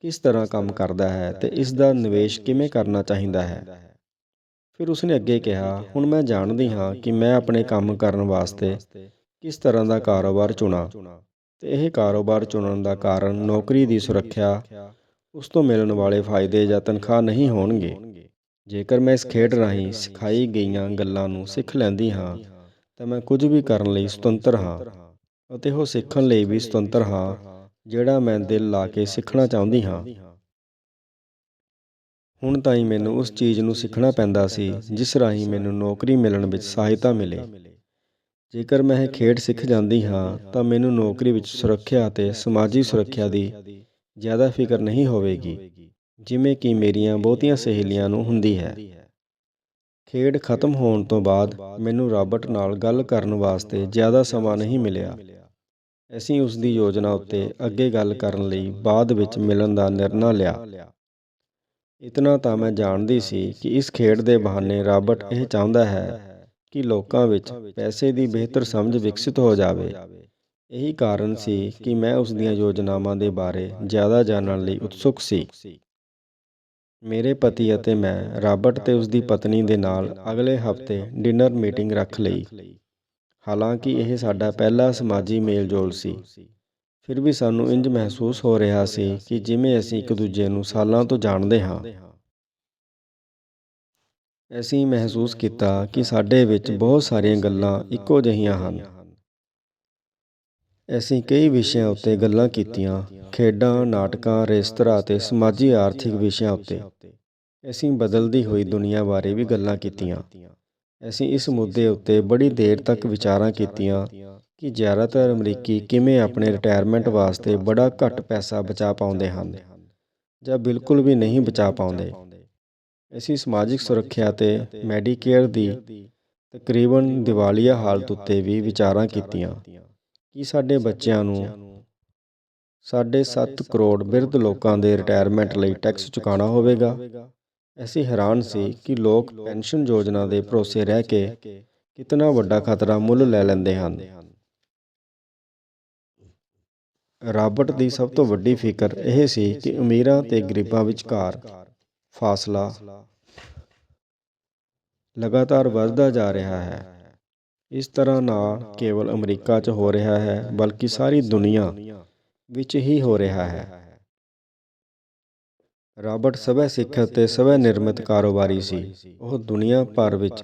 ਕਿਸ ਤਰ੍ਹਾਂ ਕੰਮ ਕਰਦਾ ਹੈ ਤੇ ਇਸ ਦਾ ਨਿਵੇਸ਼ ਕਿਵੇਂ ਕਰਨਾ ਚਾਹੀਦਾ ਹੈ। ਫਿਰ ਉਸਨੇ ਅੱਗੇ ਕਿਹਾ, ਹੁਣ ਮੈਂ ਜਾਣਦੀ ਹਾਂ ਕਿ ਮੈਂ ਆਪਣੇ ਕੰਮ ਕਰਨ ਵਾਸਤੇ ਕਿਸ ਤਰ੍ਹਾਂ ਦਾ ਕਾਰੋਬਾਰ ਚੁਣਾ? ਤੇ ਇਹ ਕਾਰੋਬਾਰ ਚੁਣਨ ਦਾ ਕਾਰਨ ਨੌਕਰੀ ਦੀ ਸੁਰੱਖਿਆ, ਉਸ ਤੋਂ ਮਿਲਣ ਵਾਲੇ ਫਾਇਦੇ ਜਾਂ ਤਨਖਾਹ ਨਹੀਂ ਹੋਣਗੇ। ਜੇਕਰ ਮੈਂ ਇਸ ਖੇਡ ਰਾਹੀਂ ਸਿਖਾਈ ਗਈਆਂ ਗੱਲਾਂ ਨੂੰ ਸਿੱਖ ਲੈਂਦੀ ਹਾਂ, ਤਾਂ ਮੈਂ ਕੁਝ ਵੀ ਕਰਨ ਲਈ ਸੁਤੰਤਰ ਹਾਂ ਅਤੇ ਉਹ ਸਿੱਖਣ ਲਈ ਵੀ ਸੁਤੰਤਰ ਹਾਂ, ਜਿਹੜਾ ਮੈਂ ਦਿਲ ਲਾ ਕੇ ਸਿੱਖਣਾ ਚਾਹੁੰਦੀ ਹਾਂ। ਹੁਣ ਤਾਈਂ ਮੈਨੂੰ ਉਸ ਚੀਜ਼ ਨੂੰ ਸਿੱਖਣਾ ਪੈਂਦਾ ਸੀ, ਜਿਸ ਰਾਹੀਂ ਮੈਨੂੰ ਨੌਕਰੀ ਮਿਲਣ ਵਿੱਚ ਸਹਾਇਤਾ ਮਿਲੇ। ਜੇਕਰ ਮੈਂ ਇਹ ਖੇਡ ਸਿੱਖ ਜਾਂਦੀ ਹਾਂ, ਤਾਂ ਮੈਨੂੰ ਨੌਕਰੀ ਵਿੱਚ ਸੁਰੱਖਿਆ ਅਤੇ ਸਮਾਜੀ ਸੁਰੱਖਿਆ ਦੀ ਜ਼ਿਆਦਾ ਫਿਕਰ ਨਹੀਂ ਹੋਵੇਗੀ, ਜਿਵੇਂ ਕਿ ਮੇਰੀਆਂ ਬਹੁਤੀਆਂ ਸਹੇਲੀਆਂ ਨੂੰ ਹੁੰਦੀ ਹੈ। ਖੇਡ ਖਤਮ ਹੋਣ ਤੋਂ ਬਾਅਦ ਮੈਨੂੰ ਰਾਬਰਟ ਨਾਲ ਗੱਲ ਕਰਨ ਵਾਸਤੇ ਜ਼ਿਆਦਾ ਸਮਾਂ ਨਹੀਂ ਮਿਲਿਆ। ਅਸੀਂ ਉਸ ਦੀ ਯੋਜਨਾ ਉੱਤੇ ਅੱਗੇ ਗੱਲ ਕਰਨ ਲਈ ਬਾਅਦ ਵਿੱਚ ਮਿਲਣ ਦਾ ਨਿਰਣਾ ਲਿਆ। ਇਤਨਾ ਤਾਂ ਮੈਂ ਜਾਣਦੀ ਸੀ ਕਿ ਇਸ ਖੇਡ ਦੇ ਬਹਾਨੇ ਰਾਬਰਟ ਇਹ ਚਾਹੁੰਦਾ ਹੈ ਕਿ ਲੋਕਾਂ ਵਿੱਚ ਪੈਸੇ ਦੀ ਬਿਹਤਰ ਸਮਝ ਵਿਕਸਿਤ ਹੋ ਜਾਵੇ। ਇਹੀ ਕਾਰਨ ਸੀ ਕਿ ਮੈਂ ਉਸ ਦੀਆਂ ਯੋਜਨਾਵਾਂ ਦੇ ਬਾਰੇ ਜ਼ਿਆਦਾ ਜਾਣਨ ਲਈ ਉਤਸੁਕ ਸੀ। ਮੇਰੇ ਪਤੀ ਅਤੇ ਮੈਂ, ਰਾਬਰਟ ਤੇ ਉਸ ਦੀ ਪਤਨੀ ਦੇ ਨਾਲ ਅਗਲੇ ਹਫ਼ਤੇ ਡਿਨਰ ਮੀਟਿੰਗ ਰੱਖ ਲਈ। ਹਾਲਾਂਕਿ ਇਹ ਸਾਡਾ ਪਹਿਲਾ ਸਮਾਜੀ ਮੇਲਜੋਲ ਸੀ। ਫਿਰ ਵੀ ਸਾਨੂੰ ਇੰਜ ਮਹਿਸੂਸ ਹੋ ਰਿਹਾ ਸੀ ਕਿ ਜਿਵੇਂ ਅਸੀਂ ਇੱਕ ਦੂਜੇ ਨੂੰ ਸਾਲਾਂ ਤੋਂ ਜਾਣਦੇ ਹਾਂ। ਅਸੀਂ ਮਹਿਸੂਸ ਕੀਤਾ ਕਿ ਸਾਡੇ ਵਿੱਚ ਬਹੁਤ ਸਾਰੀਆਂ ਗੱਲਾਂ ਇੱਕੋ ਜਿਹੀਆਂ ਹਨ। ਅਸੀਂ ਕਈ ਵਿਸ਼ਿਆਂ ਉੱਤੇ ਗੱਲਾਂ ਕੀਤੀਆਂ, ਖੇਡਾਂ, ਨਾਟਕਾਂ, ਰੇਸਤਰਾ ਅਤੇ ਸਮਾਜੀ ਆਰਥਿਕ ਵਿਸ਼ਿਆਂ ਉੱਤੇ। ਅਸੀਂ ਬਦਲਦੀ ਹੋਈ ਦੁਨੀਆ ਬਾਰੇ ਵੀ ਗੱਲਾਂ ਕੀਤੀਆਂ। ਅਸੀਂ ਇਸ ਮੁੱਦੇ ਉੱਤੇ ਬੜੀ ਦੇਰ ਤੱਕ ਵਿਚਾਰਾਂ ਕੀਤੀਆਂ ਕਿ ਜ਼ਿਆਦਾਤਰ ਅਮਰੀਕੀ ਕਿਵੇਂ ਆਪਣੇ ਰਿਟਾਇਰਮੈਂਟ ਵਾਸਤੇ ਬੜਾ ਘੱਟ ਪੈਸਾ ਬਚਾ ਪਾਉਂਦੇ ਹਨ ਜਾਂ ਬਿਲਕੁਲ ਵੀ ਨਹੀਂ ਬਚਾ ਪਾਉਂਦੇ। ਅਸੀਂ ਸਮਾਜਿਕ ਸੁਰੱਖਿਆ ਅਤੇ ਮੈਡੀਕੇਅਰ ਦੀ ਤਕਰੀਬਨ ਦੀਵਾਲੀਆ ਹਾਲਤ ਉੱਤੇ ਵੀ ਵਿਚਾਰਾਂ ਕੀਤੀਆਂ। ਕਿ ਸਾਡੇ ਬੱਚਿਆਂ ਨੂੰ ਸਾਢੇ 7 ਕਰੋੜ ਬਿਰਧ ਲੋਕਾਂ ਦੇ ਰਿਟਾਇਰਮੈਂਟ ਲਈ ਟੈਕਸ ਚੁਕਾਉਣਾ ਹੋਵੇਗਾ? ਅਸੀਂ ਹੈਰਾਨ ਸੀ ਕਿ ਲੋਕ ਪੈਨਸ਼ਨ ਯੋਜਨਾ ਦੇ ਭਰੋਸੇ ਰਹਿ ਕੇ ਕਿਤਨਾ ਵੱਡਾ ਖਤਰਾ ਮੁੱਲ ਲੈ ਲੈਂਦੇ ਹਨ। ਰਾਬਰਟ ਦੀ ਸਭ ਤੋਂ ਵੱਡੀ ਫਿਕਰ ਇਹ ਸੀ ਕਿ ਅਮੀਰਾਂ ਤੇ ਗਰੀਬਾਂ ਵਿਚਕਾਰ ਫਾਸਲਾ ਲਗਾਤਾਰ ਵੱਧਦਾ ਜਾ ਰਿਹਾ ਹੈ। ਇਸ ਤਰ੍ਹਾਂ ਨਾ ਕੇਵਲ ਅਮਰੀਕਾ 'ਚ ਹੋ ਰਿਹਾ ਹੈ, ਬਲਕਿ ਸਾਰੀ ਦੁਨੀਆ ਵਿੱਚ ਹੀ ਹੋ ਰਿਹਾ ਹੈ। ਰਾਬਰਟ ਸਵੈ ਸਿੱਖ ਅਤੇ ਸਵੈ ਨਿਰਮਿਤ ਕਾਰੋਬਾਰੀ ਸੀ। ਉਹ ਦੁਨੀਆ ਭਰ ਵਿੱਚ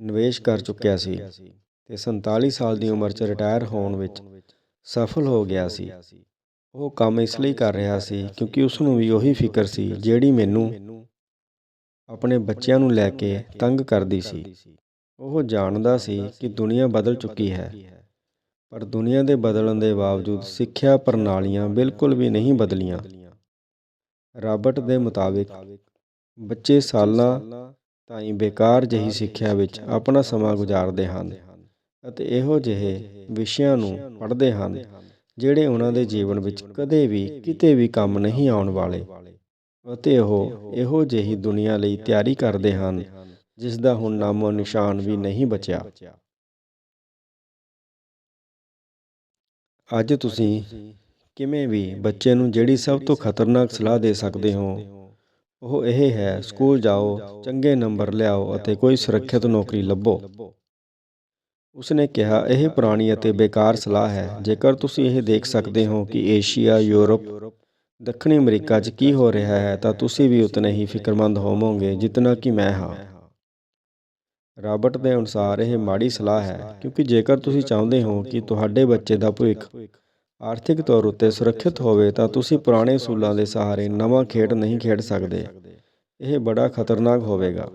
ਨਿਵੇਸ਼ ਕਰ ਚੁੱਕਿਆ ਸੀ ਤੇ 47 ਸਾਲ ਦੀ ਉਮਰ 'ਚ ਰਿਟਾਇਰ ਹੋਣ ਵਿੱਚ ਸਫਲ ਹੋ ਗਿਆ ਸੀ। ਉਹ ਕੰਮ ਇਸ ਲਈ ਕਰ ਰਿਹਾ ਸੀ ਕਿਉਂਕਿ ਉਸ ਨੂੰ ਵੀ ਉਹੀ ਫਿਕਰ ਸੀ ਜਿਹੜੀ ਮੈਨੂੰ ਆਪਣੇ ਬੱਚਿਆਂ ਨੂੰ ਲੈ ਕੇ ਤੰਗ ਕਰਦੀ ਸੀ। ਉਹ ਜਾਣਦਾ ਸੀ ਕਿ ਦੁਨੀਆ ਬਦਲ ਚੁੱਕੀ ਹੈ, ਪਰ ਦੁਨੀਆ ਦੇ ਬਦਲਣ ਦੇ ਬਾਵਜੂਦ ਸਿੱਖਿਆ ਪ੍ਰਣਾਲੀਆਂ ਬਿਲਕੁਲ ਵੀ ਨਹੀਂ ਬਦਲੀਆਂ। ਰਾਬਰਟ ਦੇ ਮੁਤਾਬਿਕ, ਬੱਚੇ ਸਾਲਾਂ ਤਾਈਂ ਬੇਕਾਰ ਜਿਹੀ ਸਿੱਖਿਆ ਵਿੱਚ ਆਪਣਾ ਸਮਾਂ ਗੁਜ਼ਾਰਦੇ ਹਨ ਅਤੇ ਇਹੋ ਜਿਹੇ ਵਿਸ਼ਿਆਂ ਨੂੰ ਪੜ੍ਹਦੇ ਹਨ। ਜਿਹੜੇ ਉਹਨਾਂ ਦੇ ਜੀਵਨ ਵਿੱਚ ਕਦੇ ਵੀ, ਕਿਤੇ ਵੀ ਕੰਮ ਨਹੀਂ ਆਉਣ ਵਾਲੇ। ਅਤੇ ਉਹ ਇਹੋ ਜਿਹੀ ਦੁਨੀਆ ਲਈ ਤਿਆਰੀ ਕਰਦੇ ਹਨ ਜਿਸ ਦਾ ਹੁਣ ਨਾਮੋ ਨਿਸ਼ਾਨ ਵੀ ਨਹੀਂ ਬਚਿਆ। ਅੱਜ ਤੁਸੀਂ ਕਿਵੇਂ ਵੀ ਬੱਚੇ ਨੂੰ ਜਿਹੜੀ ਸਭ ਤੋਂ ਖਤਰਨਾਕ ਸਲਾਹ ਦੇ ਸਕਦੇ ਹੋ, ਉਹ ਇਹ ਹੈ, ਸਕੂਲ ਜਾਓ, ਚੰਗੇ ਨੰਬਰ ਲਿਆਓ ਅਤੇ ਕੋਈ ਸੁਰੱਖਿਅਤ ਨੌਕਰੀ ਲੱਭੋ। ਉਸਨੇ ਕਿਹਾ, ਇਹ ਪੁਰਾਣੀ ਅਤੇ ਬੇਕਾਰ ਸਲਾਹ ਹੈ। ਜੇਕਰ ਤੁਸੀਂ ਇਹ ਦੇਖ ਸਕਦੇ ਹੋ ਕਿ ਏਸ਼ੀਆ, ਯੂਰਪ, ਦੱਖਣੀ ਅਮਰੀਕਾ 'ਚ ਕੀ ਹੋ ਰਿਹਾ ਹੈ, ਤਾਂ ਤੁਸੀਂ ਵੀ ਉਤਨੇ ਹੀ ਫਿਕਰਮੰਦ ਹੋਵੋਗੇ, ਜਿਤਨਾ ਕਿ ਮੈਂ ਹਾਂ। ਰਾਬਰਟ ਦੇ ਅਨੁਸਾਰ ਇਹ ਮਾੜੀ ਸਲਾਹ ਹੈ, ਕਿਉਂਕਿ ਜੇਕਰ ਤੁਸੀਂ ਚਾਹੁੰਦੇ ਹੋ ਕਿ ਤੁਹਾਡੇ ਬੱਚੇ ਦਾ ਭਵਿੱਖ ਆਰਥਿਕ ਤੌਰ ਉੱਤੇ ਸੁਰੱਖਿਅਤ ਹੋਵੇ, ਤਾਂ ਤੁਸੀਂ ਪੁਰਾਣੇ ਅਸੂਲਾਂ ਦੇ ਸਹਾਰੇ ਨਵਾਂ ਖੇਡ ਨਹੀਂ ਖੇਡ ਸਕਦੇ। ਇਹ ਬੜਾ ਖਤਰਨਾਕ ਹੋਵੇਗਾ।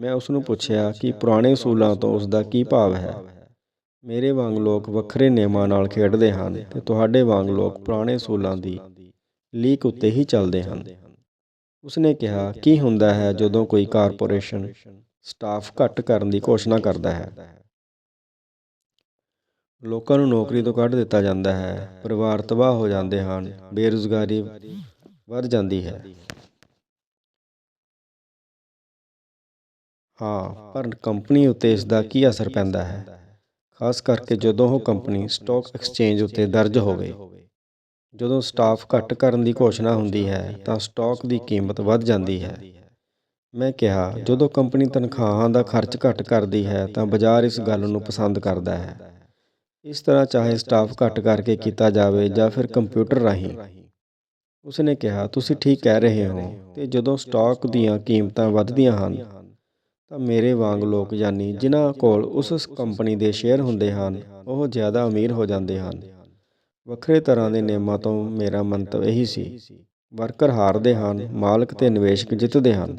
ਮੈਂ ਉਸ ਨੂੰ ਪੁੱਛਿਆ ਕਿ ਪੁਰਾਣੇ ਅਸੂਲਾਂ ਤੋਂ ਉਸ ਦਾ ਕੀ ਭਾਵ ਹੈ? ਮੇਰੇ ਵਾਂਗ ਲੋਕ ਵੱਖਰੇ ਨਿਯਮਾਂ ਨਾਲ ਖੇਡਦੇ ਹਨ ਤੇ ਤੁਹਾਡੇ ਵਾਂਗ ਲੋਕ ਪੁਰਾਣੇ ਅਸੂਲਾਂ ਦੀ ਲੀਕ ਉੱਤੇ ਹੀ ਚੱਲਦੇ ਹਨ। ਉਸਨੇ ਕਿਹਾ, ਕੀ ਹੁੰਦਾ ਹੈ ਜਦੋਂ ਕੋਈ ਕਾਰਪੋਰੇਸ਼ਨ ਸਟਾਫ ਘੱਟ ਕਰਨ ਦੀ ਘੋਸ਼ਣਾ ਕਰਦਾ ਹੈ? ਲੋਕਾਂ ਨੂੰ ਨੌਕਰੀ ਤੋਂ ਕੱਢ ਦਿੱਤਾ ਜਾਂਦਾ ਹੈ, ਪਰਿਵਾਰ ਤਬਾਹ ਹੋ ਜਾਂਦੇ ਹਨ, ਬੇਰੁਜ਼ਗਾਰੀ ਵੱਧ ਜਾਂਦੀ ਹੈ। ਹਾਂ। ਪਰ ਕੰਪਨੀ ਉੱਤੇ ਇਸ ਦਾ ਕੀ ਅਸਰ ਪੈਂਦਾ ਹੈ? ਖਾਸ ਕਰਕੇ ਜਦੋਂ ਉਹ ਕੰਪਨੀ ਸਟਾਕ ਐਕਸਚੇਂਜ ਉੱਤੇ ਦਰਜ ਹੋਵੇ। ਜਦੋਂ ਸਟਾਫ ਘੱਟ ਕਰਨ ਦੀ ਘੋਸ਼ਣਾ ਹੁੰਦੀ ਹੈ, ਤਾਂ ਸਟਾਕ ਦੀ ਕੀਮਤ ਵੱਧ ਜਾਂਦੀ ਹੈ। ਮੈਂ ਕਿਹਾ, ਜਦੋਂ ਕੰਪਨੀ ਤਨਖਾਹਾਂ ਦਾ ਖਰਚ ਘੱਟ ਕਰਦੀ ਹੈ, ਤਾਂ ਬਾਜ਼ਾਰ ਇਸ ਗੱਲ ਨੂੰ ਪਸੰਦ ਕਰਦਾ ਹੈ। ਇਸ ਤਰ੍ਹਾਂ ਚਾਹੇ ਸਟਾਫ ਘੱਟ ਕਰਕੇ ਕੀਤਾ ਜਾਵੇ ਜਾਂ ਫਿਰ ਕੰਪਿਊਟਰ ਰਾਹੀਂ। ਉਸਨੇ ਕਿਹਾ, ਤੁਸੀਂ ਠੀਕ ਕਹਿ ਰਹੇ ਹੋ ਤੇ ਜਦੋਂ ਸਟਾਕ ਦੀਆਂ ਕੀਮਤਾਂ ਵੱਧਦੀਆਂ ਹਨ ਤਾਂ ਮੇਰੇ ਵਾਂਗ ਲੋਕ ਯਾਨੀ ਜਿਨ੍ਹਾਂ ਕੋਲ ਉਸ ਕੰਪਨੀ ਦੇ ਸ਼ੇਅਰ ਹੁੰਦੇ ਹਨ, ਉਹ ਜ਼ਿਆਦਾ ਅਮੀਰ ਹੋ ਜਾਂਦੇ ਹਨ। ਵੱਖਰੇ ਤਰ੍ਹਾਂ ਦੇ ਨਿਯਮਾਂ ਤੋਂ ਮੇਰਾ ਮੰਤਵ ਇਹੀ ਸੀ ਵਰਕਰ ਹਾਰਦੇ ਹਨ, ਮਾਲਕ ਤੇ ਨਿਵੇਸ਼ਕ ਜਿੱਤਦੇ ਹਨ।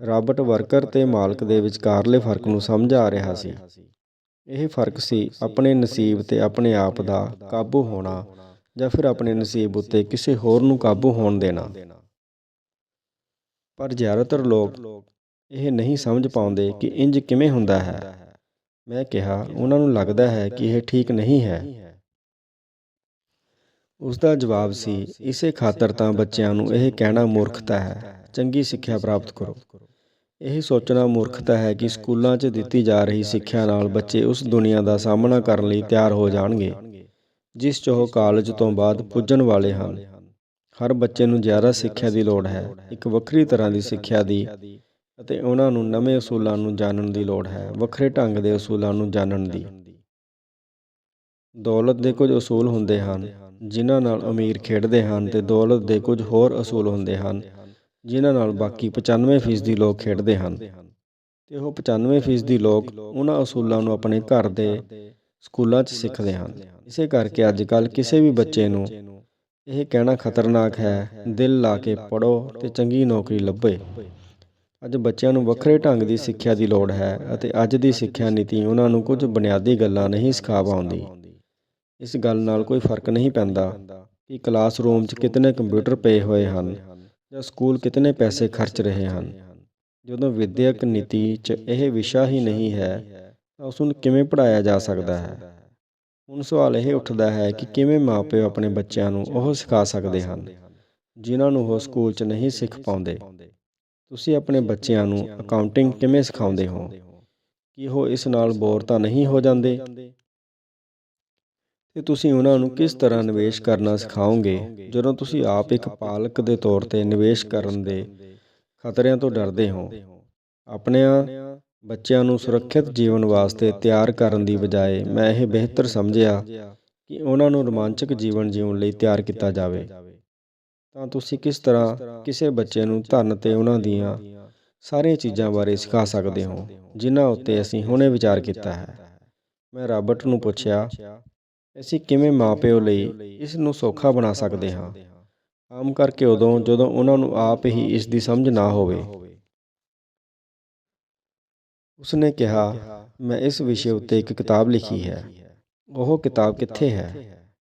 ਰਾਬਰਟ ਵਰਕਰ ਤੇ ਮਾਲਕ ਦੇ ਵਿਚਕਾਰਲੇ ਫ਼ਰਕ ਨੂੰ ਸਮਝ ਆ ਰਿਹਾ ਸੀ। ਇਹ ਫ਼ਰਕ ਸੀ ਆਪਣੇ ਨਸੀਬ ਤੇ ਆਪਣੇ ਆਪ ਦਾ ਕਾਬੂ ਹੋਣਾ ਜਾਂ ਫਿਰ ਆਪਣੇ ਨਸੀਬ ਉੱਤੇ ਕਿਸੇ ਹੋਰ ਨੂੰ ਕਾਬੂ ਹੋਣ ਦੇਣਾ। ਪਰ ਜ਼ਿਆਦਾਤਰ ਲੋਕ ਇਹ ਨਹੀਂ ਸਮਝ ਪਾਉਂਦੇ ਕਿ ਇੰਜ ਕਿਵੇਂ ਹੁੰਦਾ ਹੈ। ਮੈਂ ਕਿਹਾ, ਉਹਨਾਂ ਨੂੰ ਲੱਗਦਾ ਹੈ ਕਿ ਇਹ ਠੀਕ ਨਹੀਂ ਹੈ। ਉਸ ਦਾ ਜਵਾਬ ਸੀ, ਇਸੇ ਖਾਤਰ ਤਾਂ ਬੱਚਿਆਂ ਨੂੰ ਇਹ ਕਹਿਣਾ ਮੂਰਖਤਾ ਹੈ। ਚੰਗੀ ਸਿੱਖਿਆ ਪ੍ਰਾਪਤ ਕਰੋ। ਇਹ ਸੋਚਣਾ ਮੂਰਖਤਾ ਹੈ ਕਿ ਸਕੂਲਾਂ 'ਚ ਦਿੱਤੀ ਜਾ ਰਹੀ ਸਿੱਖਿਆ ਨਾਲ ਬੱਚੇ ਉਸ ਦੁਨੀਆ ਦਾ ਸਾਹਮਣਾ ਕਰਨ ਲਈ ਤਿਆਰ ਹੋ ਜਾਣਗੇ, ਜਿਸ 'ਚ ਉਹ ਕਾਲਜ ਤੋਂ ਬਾਅਦ ਪੁੱਜਣ ਵਾਲੇ ਹਨ। ਹਰ ਬੱਚੇ ਨੂੰ ਜ਼ਿਆਦਾ ਸਿੱਖਿਆ ਦੀ ਲੋੜ ਹੈ। ਇੱਕ ਵੱਖਰੀ ਤਰ੍ਹਾਂ ਦੀ ਸਿੱਖਿਆ ਦੀ ਅਤੇ ਉਹਨਾਂ ਨੂੰ ਨਵੇਂ ਅਸੂਲਾਂ ਨੂੰ ਜਾਣਨ ਦੀ ਲੋੜ ਹੈ, ਵੱਖਰੇ ਢੰਗ ਦੇ ਅਸੂਲਾਂ ਨੂੰ ਜਾਣਨ ਦੀ। ਦੌਲਤ ਦੇ ਕੁਝ ਅਸੂਲ ਹੁੰਦੇ ਹਨ, ਜਿਨ੍ਹਾਂ ਨਾਲ ਅਮੀਰ ਖੇਡਦੇ ਹਨ ਤੇ ਦੌਲਤ ਦੇ ਕੁਝ ਹੋਰ ਅਸੂਲ ਹੁੰਦੇ ਹਨ, ਜਿਨ੍ਹਾਂ ਨਾਲ ਬਾਕੀ 95% ਲੋਕ ਖੇਡਦੇ ਹਨ। ਤੇ ਉਹ 95% ਲੋਕ ਉਹਨਾਂ ਅਸੂਲਾਂ ਨੂੰ ਆਪਣੇ ਘਰ ਦੇ ਸਕੂਲਾਂ 'ਚ ਸਿੱਖਦੇ ਹਨ। ਇਸੇ ਕਰਕੇ ਅੱਜ ਕੱਲ ਕਿਸੇ ਵੀ ਬੱਚੇ ਨੂੰ ਇਹ ਕਹਿਣਾ ਖਤਰਨਾਕ ਹੈ, ਦਿਲ ਲਾ ਕੇ ਪੜੋ ਤੇ ਚੰਗੀ ਨੌਕਰੀ ਲੱਭੇ। ਅੱਜ ਬੱਚਿਆਂ ਨੂੰ ਵੱਖਰੇ ਢੰਗ ਦੀ ਸਿੱਖਿਆ ਦੀ ਲੋੜ ਹੈ ਅਤੇ ਅੱਜ ਦੀ ਸਿੱਖਿਆ ਨੀਤੀ ਉਹਨਾਂ ਨੂੰ ਕੁਝ ਬੁਨਿਆਦੀ ਗੱਲਾਂ ਨਹੀਂ ਸਿਖਾ ਪਾਉਂਦੀ ਇਸ ਗੱਲ ਨਾਲ ਕੋਈ ਫ਼ਰਕ ਨਹੀਂ ਪੈਂਦਾ ਕਿ ਕਲਾਸਰੂਮ 'ਚ ਕਿਤਨੇ ਕੰਪਿਊਟਰ ਪਏ ਹੋਏ ਹਨ ਜਾਂ ਸਕੂਲ ਕਿਤਨੇ ਪੈਸੇ ਖਰਚ ਰਹੇ ਹਨ। ਜਦੋਂ ਵਿਦਿਅਕ ਨੀਤੀ 'ਚ ਇਹ ਵਿਸ਼ਾ ਹੀ ਨਹੀਂ ਹੈ ਤਾਂ ਉਸ ਨੂੰ ਕਿਵੇਂ ਪੜਾਇਆ ਜਾ ਸਕਦਾ ਹੈ? ਹੁਣ ਸਵਾਲ ਇਹ ਉੱਠਦਾ ਹੈ ਕਿ ਕਿਵੇਂ ਮਾਪੇ ਆਪਣੇ ਬੱਚਿਆਂ ਨੂੰ ਉਹ ਸਿਖਾ ਸਕਦੇ ਹਨ, ਜਿਨ੍ਹਾਂ ਨੂੰ ਉਹ ਸਕੂਲ 'ਚ ਨਹੀਂ ਸਿੱਖ ਪਾਉਂਦੇ? ਤੁਸੀਂ ਆਪਣੇ ਬੱਚਿਆਂ ਨੂੰ ਅਕਾਊਂਟਿੰਗ ਕਿਵੇਂ ਸਿਖਾਉਂਦੇ ਹੋ? ਕੀ ਉਹ ਇਸ ਨਾਲ ਬੋਰ ਤਾਂ ਨਹੀਂ ਹੋ ਜਾਂਦੇ? ਤੇ ਤੁਸੀਂ ਉਹਨਾਂ ਨੂੰ ਕਿਸ ਤਰ੍ਹਾਂ ਨਿਵੇਸ਼ ਕਰਨਾ ਸਿਖਾਓਗੇ? ਜਦੋਂ ਤੁਸੀਂ ਆਪ ਇੱਕ ਪਾਲਕ ਦੇ ਤੌਰ ਤੇ ਨਿਵੇਸ਼ ਕਰਨ ਦੇ ਖਤਰਿਆਂ ਤੋਂ ਡਰਦੇ ਹੋ? ਆਪਣਿਆਂ ਬੱਚਿਆਂ ਨੂੰ ਸੁਰੱਖਿਅਤ ਜੀਵਨ ਵਾਸਤੇ ਤਿਆਰ ਕਰਨ ਦੀ ਬਜਾਏ ਮੈਂ ਇਹ ਬਿਹਤਰ ਸਮਝਿਆ ਕਿ ਉਹਨਾਂ ਨੂੰ ਰੋਮਾਂਚਕ ਜੀਵਨ ਜਿਉਣ ਲਈ ਤਿਆਰ ਕੀਤਾ ਜਾਵੇ। ਤਾਂ ਤੁਸੀਂ ਕਿਸ ਤਰ੍ਹਾਂ ਕਿਸੇ ਬੱਚੇ ਨੂੰ ਧਨ ਤੇ ਉਹਨਾਂ ਦੀਆਂ ਸਾਰੀਆਂ ਚੀਜ਼ਾਂ ਬਾਰੇ ਸਿਖਾ ਸਕਦੇ ਹੋ, ਜਿਨ੍ਹਾਂ ਉੱਤੇ ਅਸੀਂ ਹੁਣੇ ਵਿਚਾਰ ਕੀਤਾ ਹੈ। ਮੈਂ ਰਾਬਰਟ ਨੂੰ ਪੁੱਛਿਆ, ਅਸੀਂ ਕਿਵੇਂ ਮਾਪਿਓ ਲਈ ਇਸ ਨੂੰ ਸੌਖਾ ਬਣਾ ਸਕਦੇ ਹਾਂ? ਆਮ ਕਰਕੇ ਉਦੋਂ ਜਦੋਂ ਉਹਨਾਂ ਨੂੰ ਆਪ ਹੀ ਇਸ ਦੀ ਸਮਝ ਨਾ ਹੋਵੇ। ਉਸਨੇ ਕਿਹਾ, ਮੈਂ ਇਸ ਵਿਸ਼ੇ ਉੱਤੇ ਇੱਕ ਕਿਤਾਬ ਲਿਖੀ ਹੈ। ਉਹ ਕਿਤਾਬ ਕਿੱਥੇ ਹੈ?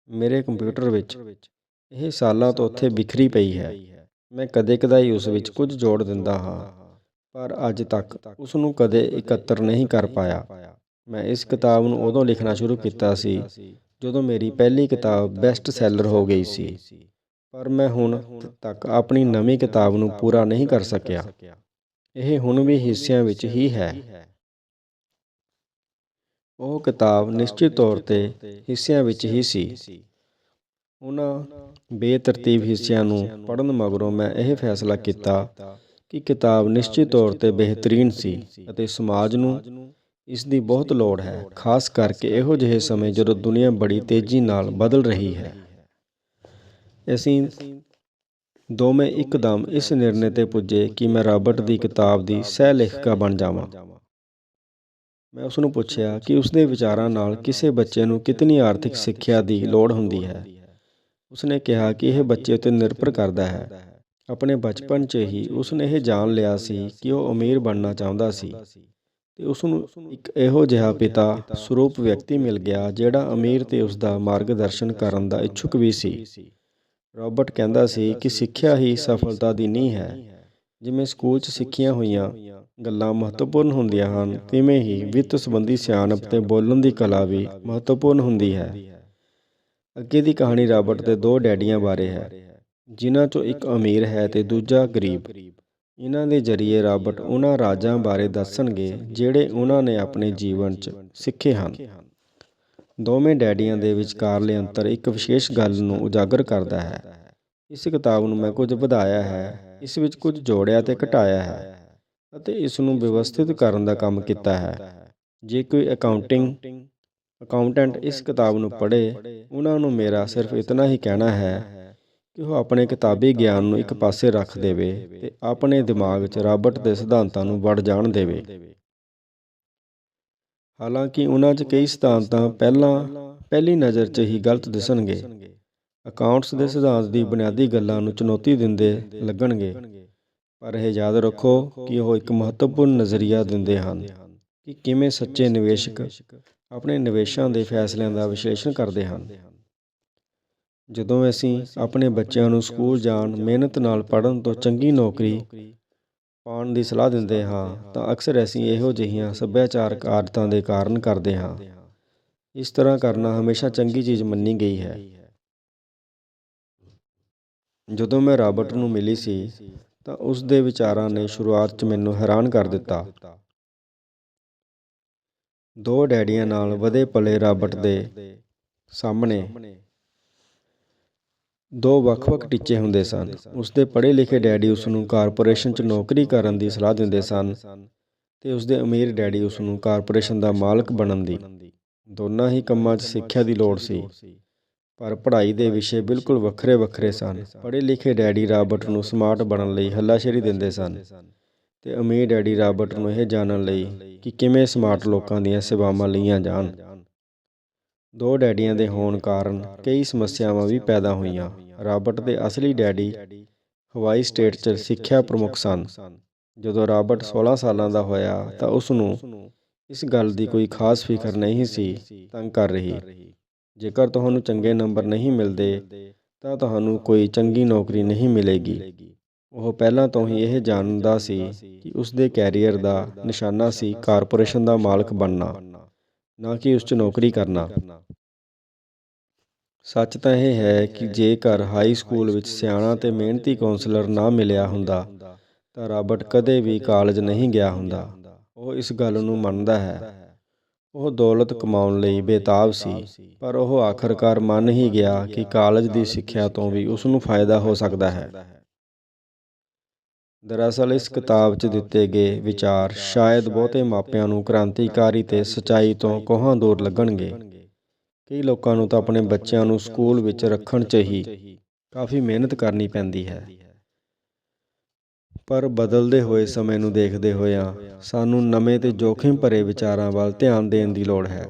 ਮੇਰੇ ਕੰਪਿਊਟਰ ਵਿੱਚ। ਇਹ ਸਾਲਾਂ ਤੋਂ ਉੱਥੇ ਬਿਖਰੀ ਪਈ ਹੈ। ਮੈਂ ਕਦੇ-ਕਦਾਈ ਉਸ ਵਿੱਚ ਕੁਝ ਜੋੜ ਦਿੰਦਾ ਹਾਂ, ਪਰ ਅੱਜ ਤੱਕ ਉਸ ਨੂੰ ਕਦੇ ਇਕੱਤਰ ਨਹੀਂ ਕਰ ਪਾਇਆ। ਮੈਂ ਇਸ ਕਿਤਾਬ ਨੂੰ ਉਦੋਂ ਲਿਖਣਾ ਸ਼ੁਰੂ ਕੀਤਾ ਸੀ, ਜਦੋਂ ਮੇਰੀ ਪਹਿਲੀ ਕਿਤਾਬ ਬੈਸਟ ਸੈਲਰ ਹੋ ਗਈ ਸੀ, ਪਰ ਮੈਂ ਹੁਣ ਤੱਕ ਆਪਣੀ ਨਵੀਂ ਕਿਤਾਬ ਨੂੰ ਪੂਰਾ ਨਹੀਂ ਕਰ ਸਕਿਆ। ਇਹ ਹੁਣ ਵੀ ਹਿੱਸਿਆਂ ਵਿੱਚ ਹੀ ਹੈ। ਉਹ ਕਿਤਾਬ ਨਿਸ਼ਚਿਤ ਤੌਰ ਤੇ ਹਿੱਸਿਆਂ ਵਿੱਚ ਹੀ ਸੀ। ਉਹਨਾਂ ਬੇਤਰਤੀਬ ਹਿੱਸਿਆਂ ਨੂੰ ਪੜ੍ਹਨ ਮਗਰੋਂ ਮੈਂ ਇਹ ਫੈਸਲਾ ਕੀਤਾ ਕਿ ਕਿਤਾਬ ਨਿਸ਼ਚਿਤ ਤੌਰ ਤੇ ਬਿਹਤਰੀਨ ਸੀ ਅਤੇ ਸਮਾਜ ਨੂੰ ਇਸ ਦੀ ਬਹੁਤ ਲੋੜ ਹੈ, ਖਾਸ ਕਰਕੇ ਇਹੋ ਜਿਹੇ ਸਮੇਂ ਜਦੋਂ ਦੁਨੀਆ ਬੜੀ ਤੇਜ਼ੀ ਨਾਲ ਬਦਲ ਰਹੀ ਹੈ। ਅਸੀਂ ਦੋਵੇਂ ਇੱਕਦਮ ਇਸ ਨਿਰਣੇ ਤੇ ਪੁੱਜੇ ਕਿ ਮੈਂ ਰਾਬਰਟ ਦੀ ਕਿਤਾਬ ਦੀ ਸਹਿ ਲੇਖਕਾ ਬਣ ਜਾਵਾਂ। ਮੈਂ ਉਸ ਨੂੰ ਪੁੱਛਿਆ ਕਿ ਉਸ ਦੇ ਵਿਚਾਰਾਂ ਨਾਲ ਕਿਸੇ ਬੱਚੇ ਨੂੰ ਕਿਤਨੀ ਆਰਥਿਕ ਸਿੱਖਿਆ ਦੀ ਲੋੜ ਹੁੰਦੀ ਹੈ? ਉਸਨੇ ਕਿਹਾ ਕਿ ਇਹ ਬੱਚੇ ਉੱਤੇ ਨਿਰਭਰ ਕਰਦਾ ਹੈ। ਆਪਣੇ ਬਚਪਨ 'ਚ ਹੀ ਉਸਨੇ ਇਹ ਜਾਣ ਲਿਆ ਸੀ ਕਿ ਉਹ ਅਮੀਰ ਬਣਨਾ ਚਾਹੁੰਦਾ ਸੀ ਤੇ ਉਸ ਨੂੰ ਇੱਕ ਇਹੋ ਜਿਹਾ ਪਿਤਾ ਸਰੂਪ ਵਿਅਕਤੀ ਮਿਲ ਗਿਆ ਜਿਹੜਾ ਅਮੀਰ ਤੇ ਉਸ ਦਾ ਮਾਰਗਦਰਸ਼ਨ ਕਰਨ ਦਾ ਇੱਛੁਕ ਵੀ ਸੀ। ਰਾਬਰਟ ਕਹਿੰਦਾ ਸੀ ਕਿ ਸਿੱਖਿਆ ਹੀ ਸਫਲਤਾ ਦੀ ਨੀਂਹ ਹੈ। ਜਿਵੇਂ ਸਕੂਲ 'ਚ ਸਿੱਖੀਆਂ ਹੋਈਆਂ ਗੱਲਾਂ ਮਹੱਤਵਪੂਰਨ ਹੁੰਦੀਆਂ ਹਨ, ਤਿਵੇਂ ਹੀ ਵਿੱਤ ਸੰਬੰਧੀ ਸਿਆਣਪ ਤੇ ਬੋਲਣ ਦੀ ਕਲਾ ਵੀ ਮਹੱਤਵਪੂਰਨ ਹੁੰਦੀ ਹੈ। ਅੱਗੇ ਦੀ ਕਹਾਣੀ ਰਾਬਰਟ ਦੇ ਦੋ ਡੈਡੀਆਂ ਬਾਰੇ ਹੈ, ਜਿਨ੍ਹਾਂ 'ਚੋਂ ਇੱਕ ਅਮੀਰ ਹੈ ਤੇ ਦੂਜਾ ਗਰੀਬ। ਇਹਨਾਂ ਦੇ ਜ਼ਰੀਏ ਰਾਬਰਟ ਉਹਨਾਂ ਰਾਜਾਂ ਬਾਰੇ ਦੱਸਣਗੇ ਜਿਹੜੇ ਉਹਨਾਂ ਨੇ ਆਪਣੇ ਜੀਵਨ 'ਚ ਸਿੱਖੇ ਹਨ। ਦੋਵੇਂ ਡੈਡੀਆਂ ਦੇ ਵਿਚਕਾਰਲੇ ਅੰਤਰ ਇੱਕ ਵਿਸ਼ੇਸ਼ ਗੱਲ ਨੂੰ ਉਜਾਗਰ ਕਰਦਾ ਹੈ। ਇਸ ਕਿਤਾਬ ਨੂੰ ਮੈਂ ਕੁਝ ਵਧਾਇਆ ਹੈ, ਇਸ ਵਿੱਚ ਕੁਝ ਜੋੜਿਆ ਤੇ ਘਟਾਇਆ ਹੈ ਅਤੇ ਇਸ ਨੂੰ ਵਿਵਸਥਿਤ ਕਰਨ ਦਾ ਕੰਮ ਕੀਤਾ ਹੈ। ਜੇ ਕੋਈ ਅਕਾਊਂਟਿੰਗ ਅਕਾਊਂਟੈਂਟ ਇਸ ਕਿਤਾਬ ਨੂੰ ਪੜ੍ਹੇ ਉਹਨਾਂ ਨੂੰ ਮੇਰਾ ਸਿਰਫ ਇਤਨਾ ਹੀ ਕਹਿਣਾ ਹੈ ਕਿ ਉਹ ਆਪਣੇ ਕਿਤਾਬੀ ਗਿਆਨ ਨੂੰ ਇੱਕ ਪਾਸੇ ਰੱਖ ਦੇਵੇ ਤੇ ਆਪਣੇ ਦਿਮਾਗ 'ਚ ਰਾਬਰਟ ਦੇ ਸਿਧਾਂਤਾਂ ਨੂੰ ਵੜ ਜਾਣ ਦੇਵੇ। ਹਾਲਾਂਕਿ ਉਹਨਾਂ 'ਚ ਕਈ ਸਿਧਾਂਤ ਪਹਿਲਾਂ ਪਹਿਲੀ ਨਜ਼ਰ 'ਚ ਹੀ ਗਲਤ ਦਿਸਣਗੇ। ਅਕਾਊਂਟਸ ਦੇ ਸਿਧਾਂਤ ਦੀ ਬੁਨਿਆਦੀ ਗੱਲਾਂ ਨੂੰ ਚੁਣੌਤੀ ਦਿੰਦੇ ਲੱਗਣਗੇ। ਪਰ ਇਹ ਯਾਦ ਰੱਖੋ ਕਿ ਉਹ ਇੱਕ ਮਹੱਤਵਪੂਰਨ ਨਜ਼ਰੀਆ ਦਿੰਦੇ ਹਨ ਕਿ ਕਿਵੇਂ ਸੱਚੇ ਨਿਵੇਸ਼ਕ ਆਪਣੇ ਨਿਵੇਸ਼ਾਂ ਦੇ ਫੈਸਲਿਆਂ ਦਾ ਵਿਸ਼ਲੇਸ਼ਣ ਕਰਦੇ ਹਨ। ਜਦੋਂ ਅਸੀਂ ਆਪਣੇ ਬੱਚਿਆਂ ਨੂੰ ਸਕੂਲ ਜਾਣ ਮਿਹਨਤ ਨਾਲ ਪੜ੍ਹਨ ਤੋਂ ਚੰਗੀ ਨੌਕਰੀ ਪਾਉਣ ਦੀ ਸਲਾਹ ਦਿੰਦੇ ਹਾਂ, ਤਾਂ ਅਕਸਰ ਅਸੀਂ ਇਹੋ ਜਿਹੀਆਂ ਸੱਭਿਆਚਾਰਕ ਆਦਤਾਂ ਦੇ ਕਾਰਨ ਕਰਦੇ ਹਾਂ। ਇਸ ਤਰ੍ਹਾਂ ਕਰਨਾ ਹਮੇਸ਼ਾ ਚੰਗੀ ਚੀਜ਼ ਮੰਨੀ ਗਈ ਹੈ। ਜਦੋਂ ਮੈਂ ਰਾਬਰਟ ਨੂੰ ਮਿਲੀ ਸੀ, ਤਾਂ ਉਸ ਦੇ ਵਿਚਾਰਾਂ ਨੇ ਸ਼ੁਰੂਆਤ 'ਚ ਮੈਨੂੰ ਹੈਰਾਨ ਕਰ ਦਿੱਤਾ। ਦੋ ਡੈਡੀਆਂ ਨਾਲ ਵਧੇ ਪਲੇ ਰਾਬਰਟ ਦੇ ਸਾਹਮਣੇ। ਦੋ ਵੱਖ-ਵੱਖ ਟੀਚੇ ਹੁੰਦੇ ਸਨ। ਉਸਦੇ ਪੜ੍ਹੇ ਲਿਖੇ ਡੈਡੀ ਉਸ ਨੂੰ ਕਾਰਪੋਰੇਸ਼ਨ 'ਚ ਨੌਕਰੀ ਕਰਨ ਦੀ ਸਲਾਹ ਦਿੰਦੇ ਸਨ ਤੇ ਉਸ ਦੇ ਅਮੀਰ ਡੈਡੀ ਉਸ ਨੂੰ ਕਾਰਪੋਰੇਸ਼ਨ ਦਾ ਮਾਲਕ ਬਣਨ ਦੀ। ਦੋਨਾਂ ਹੀ ਕੰਮਾਂ 'ਚ ਸਿੱਖਿਆ ਦੀ ਲੋੜ ਸੀ, ਪਰ ਪੜ੍ਹਾਈ ਦੇ ਵਿਸ਼ੇ ਬਿਲਕੁਲ ਵੱਖਰੇ-ਵੱਖਰੇ ਸਨ। ਪੜ੍ਹੇ ਲਿਖੇ ਡੈਡੀ ਰਾਬਰਟ ਨੂੰ ਸਮਾਰਟ ਬਣਨ ਲਈ ਹੱਲਾਸ਼ੇਰੀ ਦਿੰਦੇ ਸਨ। ਤੇ ਅਮੀਰ ਡੈਡੀ ਰਾਬਰਟ ਨੂੰ ਇਹ ਜਾਣਨ ਲਈ ਕਿ ਕਿਵੇਂ ਸਮਾਰਟ ਲੋਕਾਂ ਦੀਆਂ ਸੇਵਾਵਾਂ ਲਈਆਂ ਜਾਣ। ਦੋ ਡੈਡੀਆਂ ਦੇ ਹੋਣ ਕਾਰਨ ਕਈ ਸਮੱਸਿਆਵਾਂ ਵੀ ਪੈਦਾ ਹੋਈਆਂ। ਰਾਬਰਟ ਦੇ ਅਸਲੀ ਡੈਡੀ ਹਵਾਈ ਸਟੇਟ 'ਚ ਸਿੱਖਿਆ ਪ੍ਰਮੁੱਖ ਸਨ। ਜਦੋਂ ਰਾਬਰਟ 16 ਸਾਲਾਂ ਦਾ ਹੋਇਆ ਤਾਂ ਉਸ ਨੂੰ ਇਸ ਗੱਲ ਦੀ ਕੋਈ ਖਾਸ ਫਿਕਰ ਨਹੀਂ ਸੀ, ਤੰਗ ਕਰ ਰਹੀ। ਜੇਕਰ ਤੁਹਾਨੂੰ ਚੰਗੇ ਨੰਬਰ ਨਹੀਂ ਮਿਲਦੇ ਤਾਂ ਤੁਹਾਨੂੰ ਕੋਈ ਚੰਗੀ ਨੌਕਰੀ ਨਹੀਂ ਮਿਲੇਗੀ। ਉਹ ਪਹਿਲਾਂ ਤੋਂ ਹੀ ਇਹ ਜਾਣਦਾ ਸੀ ਕਿ ਉਸ ਦੇ ਕੈਰੀਅਰ ਦਾ ਨਿਸ਼ਾਨਾ ਸੀ ਕਾਰਪੋਰੇਸ਼ਨ ਦਾ ਮਾਲਕ ਬਣਨਾ, ਨਾ ਕਿ ਉਸ 'ਚ ਨੌਕਰੀ ਕਰਨਾ। ਸੱਚ ਤਾਂ ਇਹ ਹੈ ਕਿ ਜੇਕਰ ਹਾਈ ਸਕੂਲ ਵਿੱਚ ਸਿਆਣਾ ਤੇ ਮਿਹਨਤੀ ਕਾਉਂਸਲਰ ਨਾ ਮਿਲਿਆ ਹੁੰਦਾ, ਤਾਂ ਰਾਬਰਟ ਕਦੇ ਵੀ ਕਾਲਜ ਨਹੀਂ ਗਿਆ ਹੁੰਦਾ। ਉਹ ਇਸ ਗੱਲ ਨੂੰ ਮੰਨਦਾ ਹੈ। ਉਹ ਦੌਲਤ ਕਮਾਉਣ ਲਈ ਬੇਤਾਬ ਸੀ, ਪਰ ਉਹ ਆਖਰਕਾਰ ਮੰਨ ਹੀ ਗਿਆ ਕਿ ਕਾਲਜ ਦੀ ਸਿੱਖਿਆ ਤੋਂ ਵੀ ਉਸ ਨੂੰ ਫਾਇਦਾ ਹੋ ਸਕਦਾ ਹੈ। ਦਰਅਸਲ ਇਸ ਕਿਤਾਬ 'ਚ ਦਿੱਤੇ ਗਏ ਵਿਚਾਰ ਸ਼ਾਇਦ ਬਹੁਤੇ ਮਾਪਿਆਂ ਨੂੰ ਕ੍ਰਾਂਤੀਕਾਰੀ ਤੇ ਸਚਾਈ ਤੋਂ ਕੋਹਾਂ ਦੂਰ ਲੱਗਣਗੇ। ਕਈ ਲੋਕਾਂ ਨੂੰ ਤਾਂ ਆਪਣੇ ਬੱਚਿਆਂ ਨੂੰ ਸਕੂਲ ਵਿੱਚ ਰੱਖਣ 'ਚ ਹੀ ਕਾਫੀ ਮਿਹਨਤ ਕਰਨੀ ਪੈਂਦੀ ਹੈ। ਪਰ ਬਦਲਦੇ ਹੋਏ ਸਮੇਂ ਨੂੰ ਦੇਖਦੇ ਹੋਇਆਂ ਸਾਨੂੰ ਨਵੇਂ ਤੇ ਜੋਖਿਮ ਭਰੇ ਵਿਚਾਰਾਂ ਵੱਲ ਧਿਆਨ ਦੇਣ ਦੀ ਲੋੜ ਹੈ।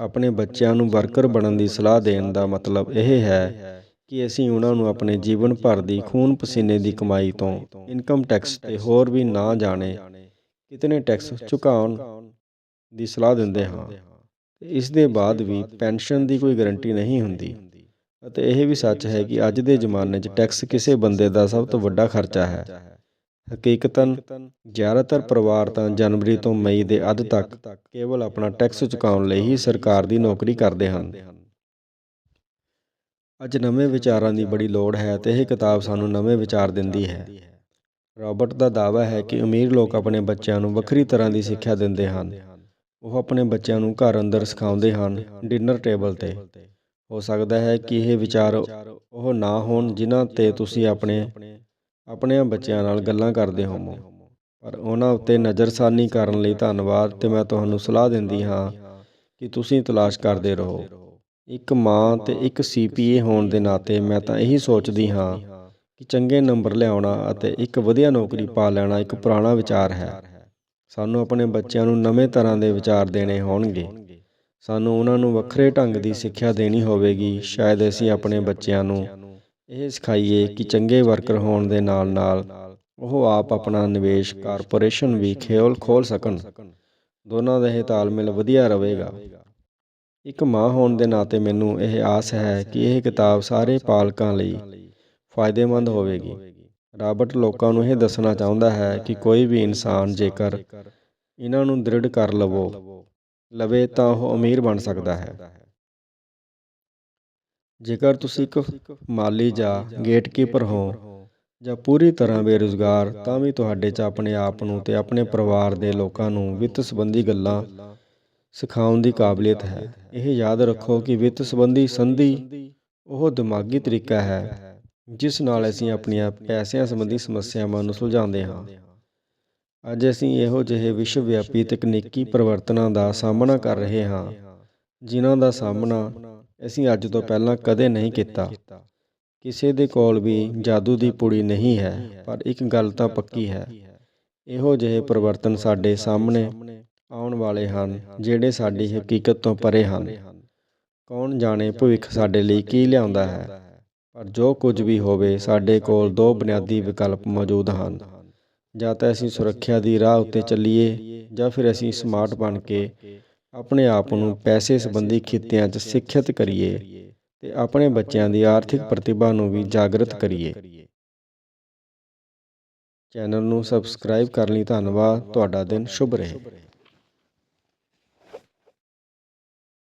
ਆਪਣੇ ਬੱਚਿਆਂ ਨੂੰ ਵਰਕਰ ਬਣਨ ਦੀ ਸਲਾਹ ਦੇਣ ਦਾ ਮਤਲਬ ਇਹ ਹੈ ਕਿ ਅਸੀਂ ਉਹਨਾਂ ਨੂੰ ਆਪਣੇ ਜੀਵਨ ਭਰ ਦੀ ਖੂਨ ਪਸੀਨੇ ਦੀ ਕਮਾਈ ਤੋਂ ਇਨਕਮ ਟੈਕਸ ਤੇ ਹੋਰ ਵੀ ਨਾ ਜਾਣੇ, ਕਿਤਨੇ ਟੈਕਸ ਚੁਕਾਉਣ ਦੀ ਸਲਾਹ ਦਿੰਦੇ ਹਾਂ। ਇਸ ਦੇ ਬਾਅਦ ਵੀ ਪੈਨਸ਼ਨ ਦੀ ਕੋਈ ਗਾਰੰਟੀ ਨਹੀਂ ਹੁੰਦੀ। ਅਤੇ ਇਹ ਵੀ ਸੱਚ ਹੈ ਕਿ ਅੱਜ ਦੇ ਜ਼ਮਾਨੇ 'ਚ ਟੈਕਸ ਕਿਸੇ ਬੰਦੇ ਦਾ ਸਭ ਤੋਂ ਵੱਡਾ ਖਰਚਾ ਹੈ। ਹਕੀਕਤਨ ਜ਼ਿਆਦਾਤਰ ਪਰਿਵਾਰ ਤਾਂ ਜਨਵਰੀ ਤੋਂ ਮਈ ਦੇ ਅੱਧ ਤੱਕ ਕੇਵਲ ਆਪਣਾ ਟੈਕਸ ਚੁਕਾਉਣ ਲਈ ਹੀ ਸਰਕਾਰ ਦੀ ਨੌਕਰੀ ਕਰਦੇ ਹਨ। ਅੱਜ ਨਵੇਂ ਵਿਚਾਰਾਂ ਦੀ ਬੜੀ ਲੋੜ ਹੈ ਤੇ ਇਹ ਕਿਤਾਬ ਸਾਨੂੰ ਨਵੇਂ ਵਿਚਾਰ ਦਿੰਦੀ ਹੈ। ਰਾਬਰਟ ਦਾ ਦਾਅਵਾ ਹੈ ਕਿ ਅਮੀਰ ਲੋਕ ਆਪਣੇ ਬੱਚਿਆਂ ਨੂੰ ਵੱਖਰੀ ਤਰ੍ਹਾਂ ਦੀ ਸਿੱਖਿਆ ਦਿੰਦੇ ਹਨ। ਉਹ ਆਪਣੇ ਬੱਚਿਆਂ ਨੂੰ ਘਰ ਅੰਦਰ ਸਿਖਾਉਂਦੇ ਹਨ ਡਿਨਰ ਟੇਬਲ ਤੇ। ਹੋ ਸਕਦਾ ਹੈ ਕਿ ਇਹ ਵਿਚਾਰ ਉਹ ਨਾ ਹੋਣ ਜਿਨ੍ਹਾਂ ਤੇ ਤੁਸੀਂ ਆਪਣੇ ਆਪਣੇ ਬੱਚਿਆਂ ਨਾਲ ਗੱਲਾਂ ਕਰਦੇ ਹੋਵੋ। ਪਰ ਉਹਨਾਂ ਉੱਤੇ ਨਜ਼ਰਸਾਨੀ ਕਰਨ ਲਈ ਧੰਨਵਾਦ ਤੇ ਮੈਂ ਤੁਹਾਨੂੰ ਸਲਾਹ ਦਿੰਦੀ ਹਾਂ ਕਿ ਤੁਸੀਂ ਤਲਾਸ਼ ਕਰਦੇ ਰਹੋ। ਇੱਕ ਮਾਂ ਅਤੇ ਇੱਕ ਸੀਪੀਏ ਹੋਣ ਦੇ ਨਾਤੇ ਮੈਂ ਤਾਂ ਇਹੀ ਸੋਚਦੀ ਹਾਂ ਕਿ ਚੰਗੇ ਨੰਬਰ ਲਿਆਉਣਾ ਅਤੇ ਇੱਕ ਵਧੀਆ ਨੌਕਰੀ ਪਾ ਲੈਣਾ ਇੱਕ ਪੁਰਾਣਾ ਵਿਚਾਰ ਹੈ। ਸਾਨੂੰ ਆਪਣੇ ਬੱਚਿਆਂ ਨੂੰ ਨਵੇਂ ਤਰ੍ਹਾਂ ਦੇ ਵਿਚਾਰ ਦੇਣੇ ਹੋਣਗੇ। ਸਾਨੂੰ ਉਹਨਾਂ ਨੂੰ ਵੱਖਰੇ ਢੰਗ ਦੀ ਸਿੱਖਿਆ ਦੇਣੀ ਹੋਵੇਗੀ। ਸ਼ਾਇਦ ਅਸੀਂ ਆਪਣੇ ਬੱਚਿਆਂ ਨੂੰ ਇਹ ਸਿਖਾਈਏ ਕਿ ਚੰਗੇ ਵਰਕਰ ਹੋਣ ਦੇ ਨਾਲ ਨਾਲ ਉਹ ਆਪ ਆਪਣਾ ਨਿਵੇਸ਼ ਕਾਰਪੋਰੇਸ਼ਨ ਵੀ ਖੇਲ ਖੋਲ ਸਕਣ। ਦੋਨਾਂ ਦਾ ਇਹ ਤਾਲਮੇਲ ਵਧੀਆ ਰਹੇਗਾ। ਇੱਕ ਮਾਂ ਹੋਣ ਦੇ ਨਾਤੇ ਮੈਨੂੰ ਇਹ ਆਸ ਹੈ ਕਿ ਇਹ ਕਿਤਾਬ ਸਾਰੇ ਪਾਲਕਾਂ ਲਈ ਫਾਇਦੇਮੰਦ ਹੋਵੇਗੀ। ਰਾਬਰਟ ਲੋਕਾਂ ਨੂੰ ਇਹ ਦੱਸਣਾ ਚਾਹੁੰਦਾ ਹੈ ਕਿ ਕੋਈ ਵੀ ਇਨਸਾਨ ਜੇਕਰ ਇਹਨਾਂ ਨੂੰ ਦ੍ਰਿੜ ਕਰ ਲਵੋ, ਲਵੇ ਤਾਂ ਉਹ ਅਮੀਰ ਬਣ ਸਕਦਾ ਹੈ। ਜੇਕਰ ਤੁਸੀਂ ਇੱਕ ਮਾਲੀ ਜਾਂ ਗੇਟਕੀਪਰ ਹੋ ਜਾਂ ਪੂਰੀ ਤਰ੍ਹਾਂ ਬੇਰੁਜ਼ਗਾਰ, ਤਾਂ ਵੀ ਤੁਹਾਡੇ 'ਚ ਆਪਣੇ ਆਪ ਨੂੰ ਤੇ ਆਪਣੇ ਪਰਿਵਾਰ ਦੇ ਲੋਕਾਂ ਨੂੰ ਵਿੱਤ ਸੰਬੰਧੀ ਗੱਲਾਂ ਸਿਖਾਉਣ ਦੀ ਕਾਬਲੀਅਤ ਹੈ। ਇਹ ਯਾਦ ਰੱਖੋ ਕਿ ਵਿੱਤ ਸੰਬੰਧੀ ਸੰਧੀ ਉਹ ਦਿਮਾਗੀ ਤਰੀਕਾ ਹੈ, ਜਿਸ ਨਾਲ ਅਸੀਂ ਆਪਣੀਆਂ ਪੈਸਿਆਂ ਸੰਬੰਧੀ ਸਮੱਸਿਆਵਾਂ ਨੂੰ ਸੁਲਝਾਉਂਦੇ ਹਾਂ। ਅੱਜ ਅਸੀਂ ਇਹੋ ਜਿਹੇ ਵਿਸ਼ਵ ਵਿਆਪੀ ਤਕਨੀਕੀ ਪਰਿਵਰਤਨਾਂ ਦਾ ਸਾਹਮਣਾ ਕਰ ਰਹੇ ਹਾਂ, ਜਿਨ੍ਹਾਂ ਦਾ ਸਾਹਮਣਾ ਅਸੀਂ ਅੱਜ ਤੋਂ ਪਹਿਲਾਂ ਕਦੇ ਨਹੀਂ ਕੀਤਾ। ਕਿਸੇ ਦੇ ਕੋਲ ਵੀ ਜਾਦੂ ਦੀ ਪੁੜੀ ਨਹੀਂ ਹੈ, ਪਰ ਇੱਕ ਗੱਲ ਤਾਂ ਪੱਕੀ ਹੈ। ਇਹੋ ਜਿਹੇ ਪਰਿਵਰਤਨ ਸਾਡੇ ਸਾਹਮਣੇ ਆਉਣ ਵਾਲੇ ਹਨ, ਜਿਹੜੇ ਸਾਡੀ ਹਕੀਕਤ ਤੋਂ ਪਰੇ ਹਨ। ਕੌਣ ਜਾਣੇ ਭਵਿੱਖ ਸਾਡੇ ਲਈ ਕੀ ਲਿਆਉਂਦਾ ਹੈ? ਪਰ ਜੋ ਕੁਝ ਵੀ ਹੋਵੇ, ਸਾਡੇ ਕੋਲ ਦੋ ਬੁਨਿਆਦੀ ਵਿਕਲਪ ਮੌਜੂਦ ਹਨ। ਜਾਂ ਤਾਂ ਅਸੀਂ ਸੁਰੱਖਿਆ ਦੀ ਰਾਹ ਉੱਤੇ ਚੱਲੀਏ, ਜਾਂ ਫਿਰ ਅਸੀਂ ਸਮਾਰਟ ਬਣ ਕੇ ਆਪਣੇ ਆਪ ਨੂੰ ਪੈਸੇ ਸੰਬੰਧੀ ਖਿੱਤਿਆਂ 'ਚ ਸਿੱਖਿਅਤ ਕਰੀਏ ਤੇ ਆਪਣੇ ਬੱਚਿਆਂ ਦੀ ਆਰਥਿਕ ਪ੍ਰਤਿਭਾ ਨੂੰ ਵੀ ਜਾਗਰਤ ਕਰੀਏ। ਚੈਨਲ ਨੂੰ ਸਬਸਕ੍ਰਾਈਬ ਕਰਨ ਲਈ ਧੰਨਵਾਦ। ਤੁਹਾਡਾ ਦਿਨ ਸ਼ੁਭ ਰਹੇ।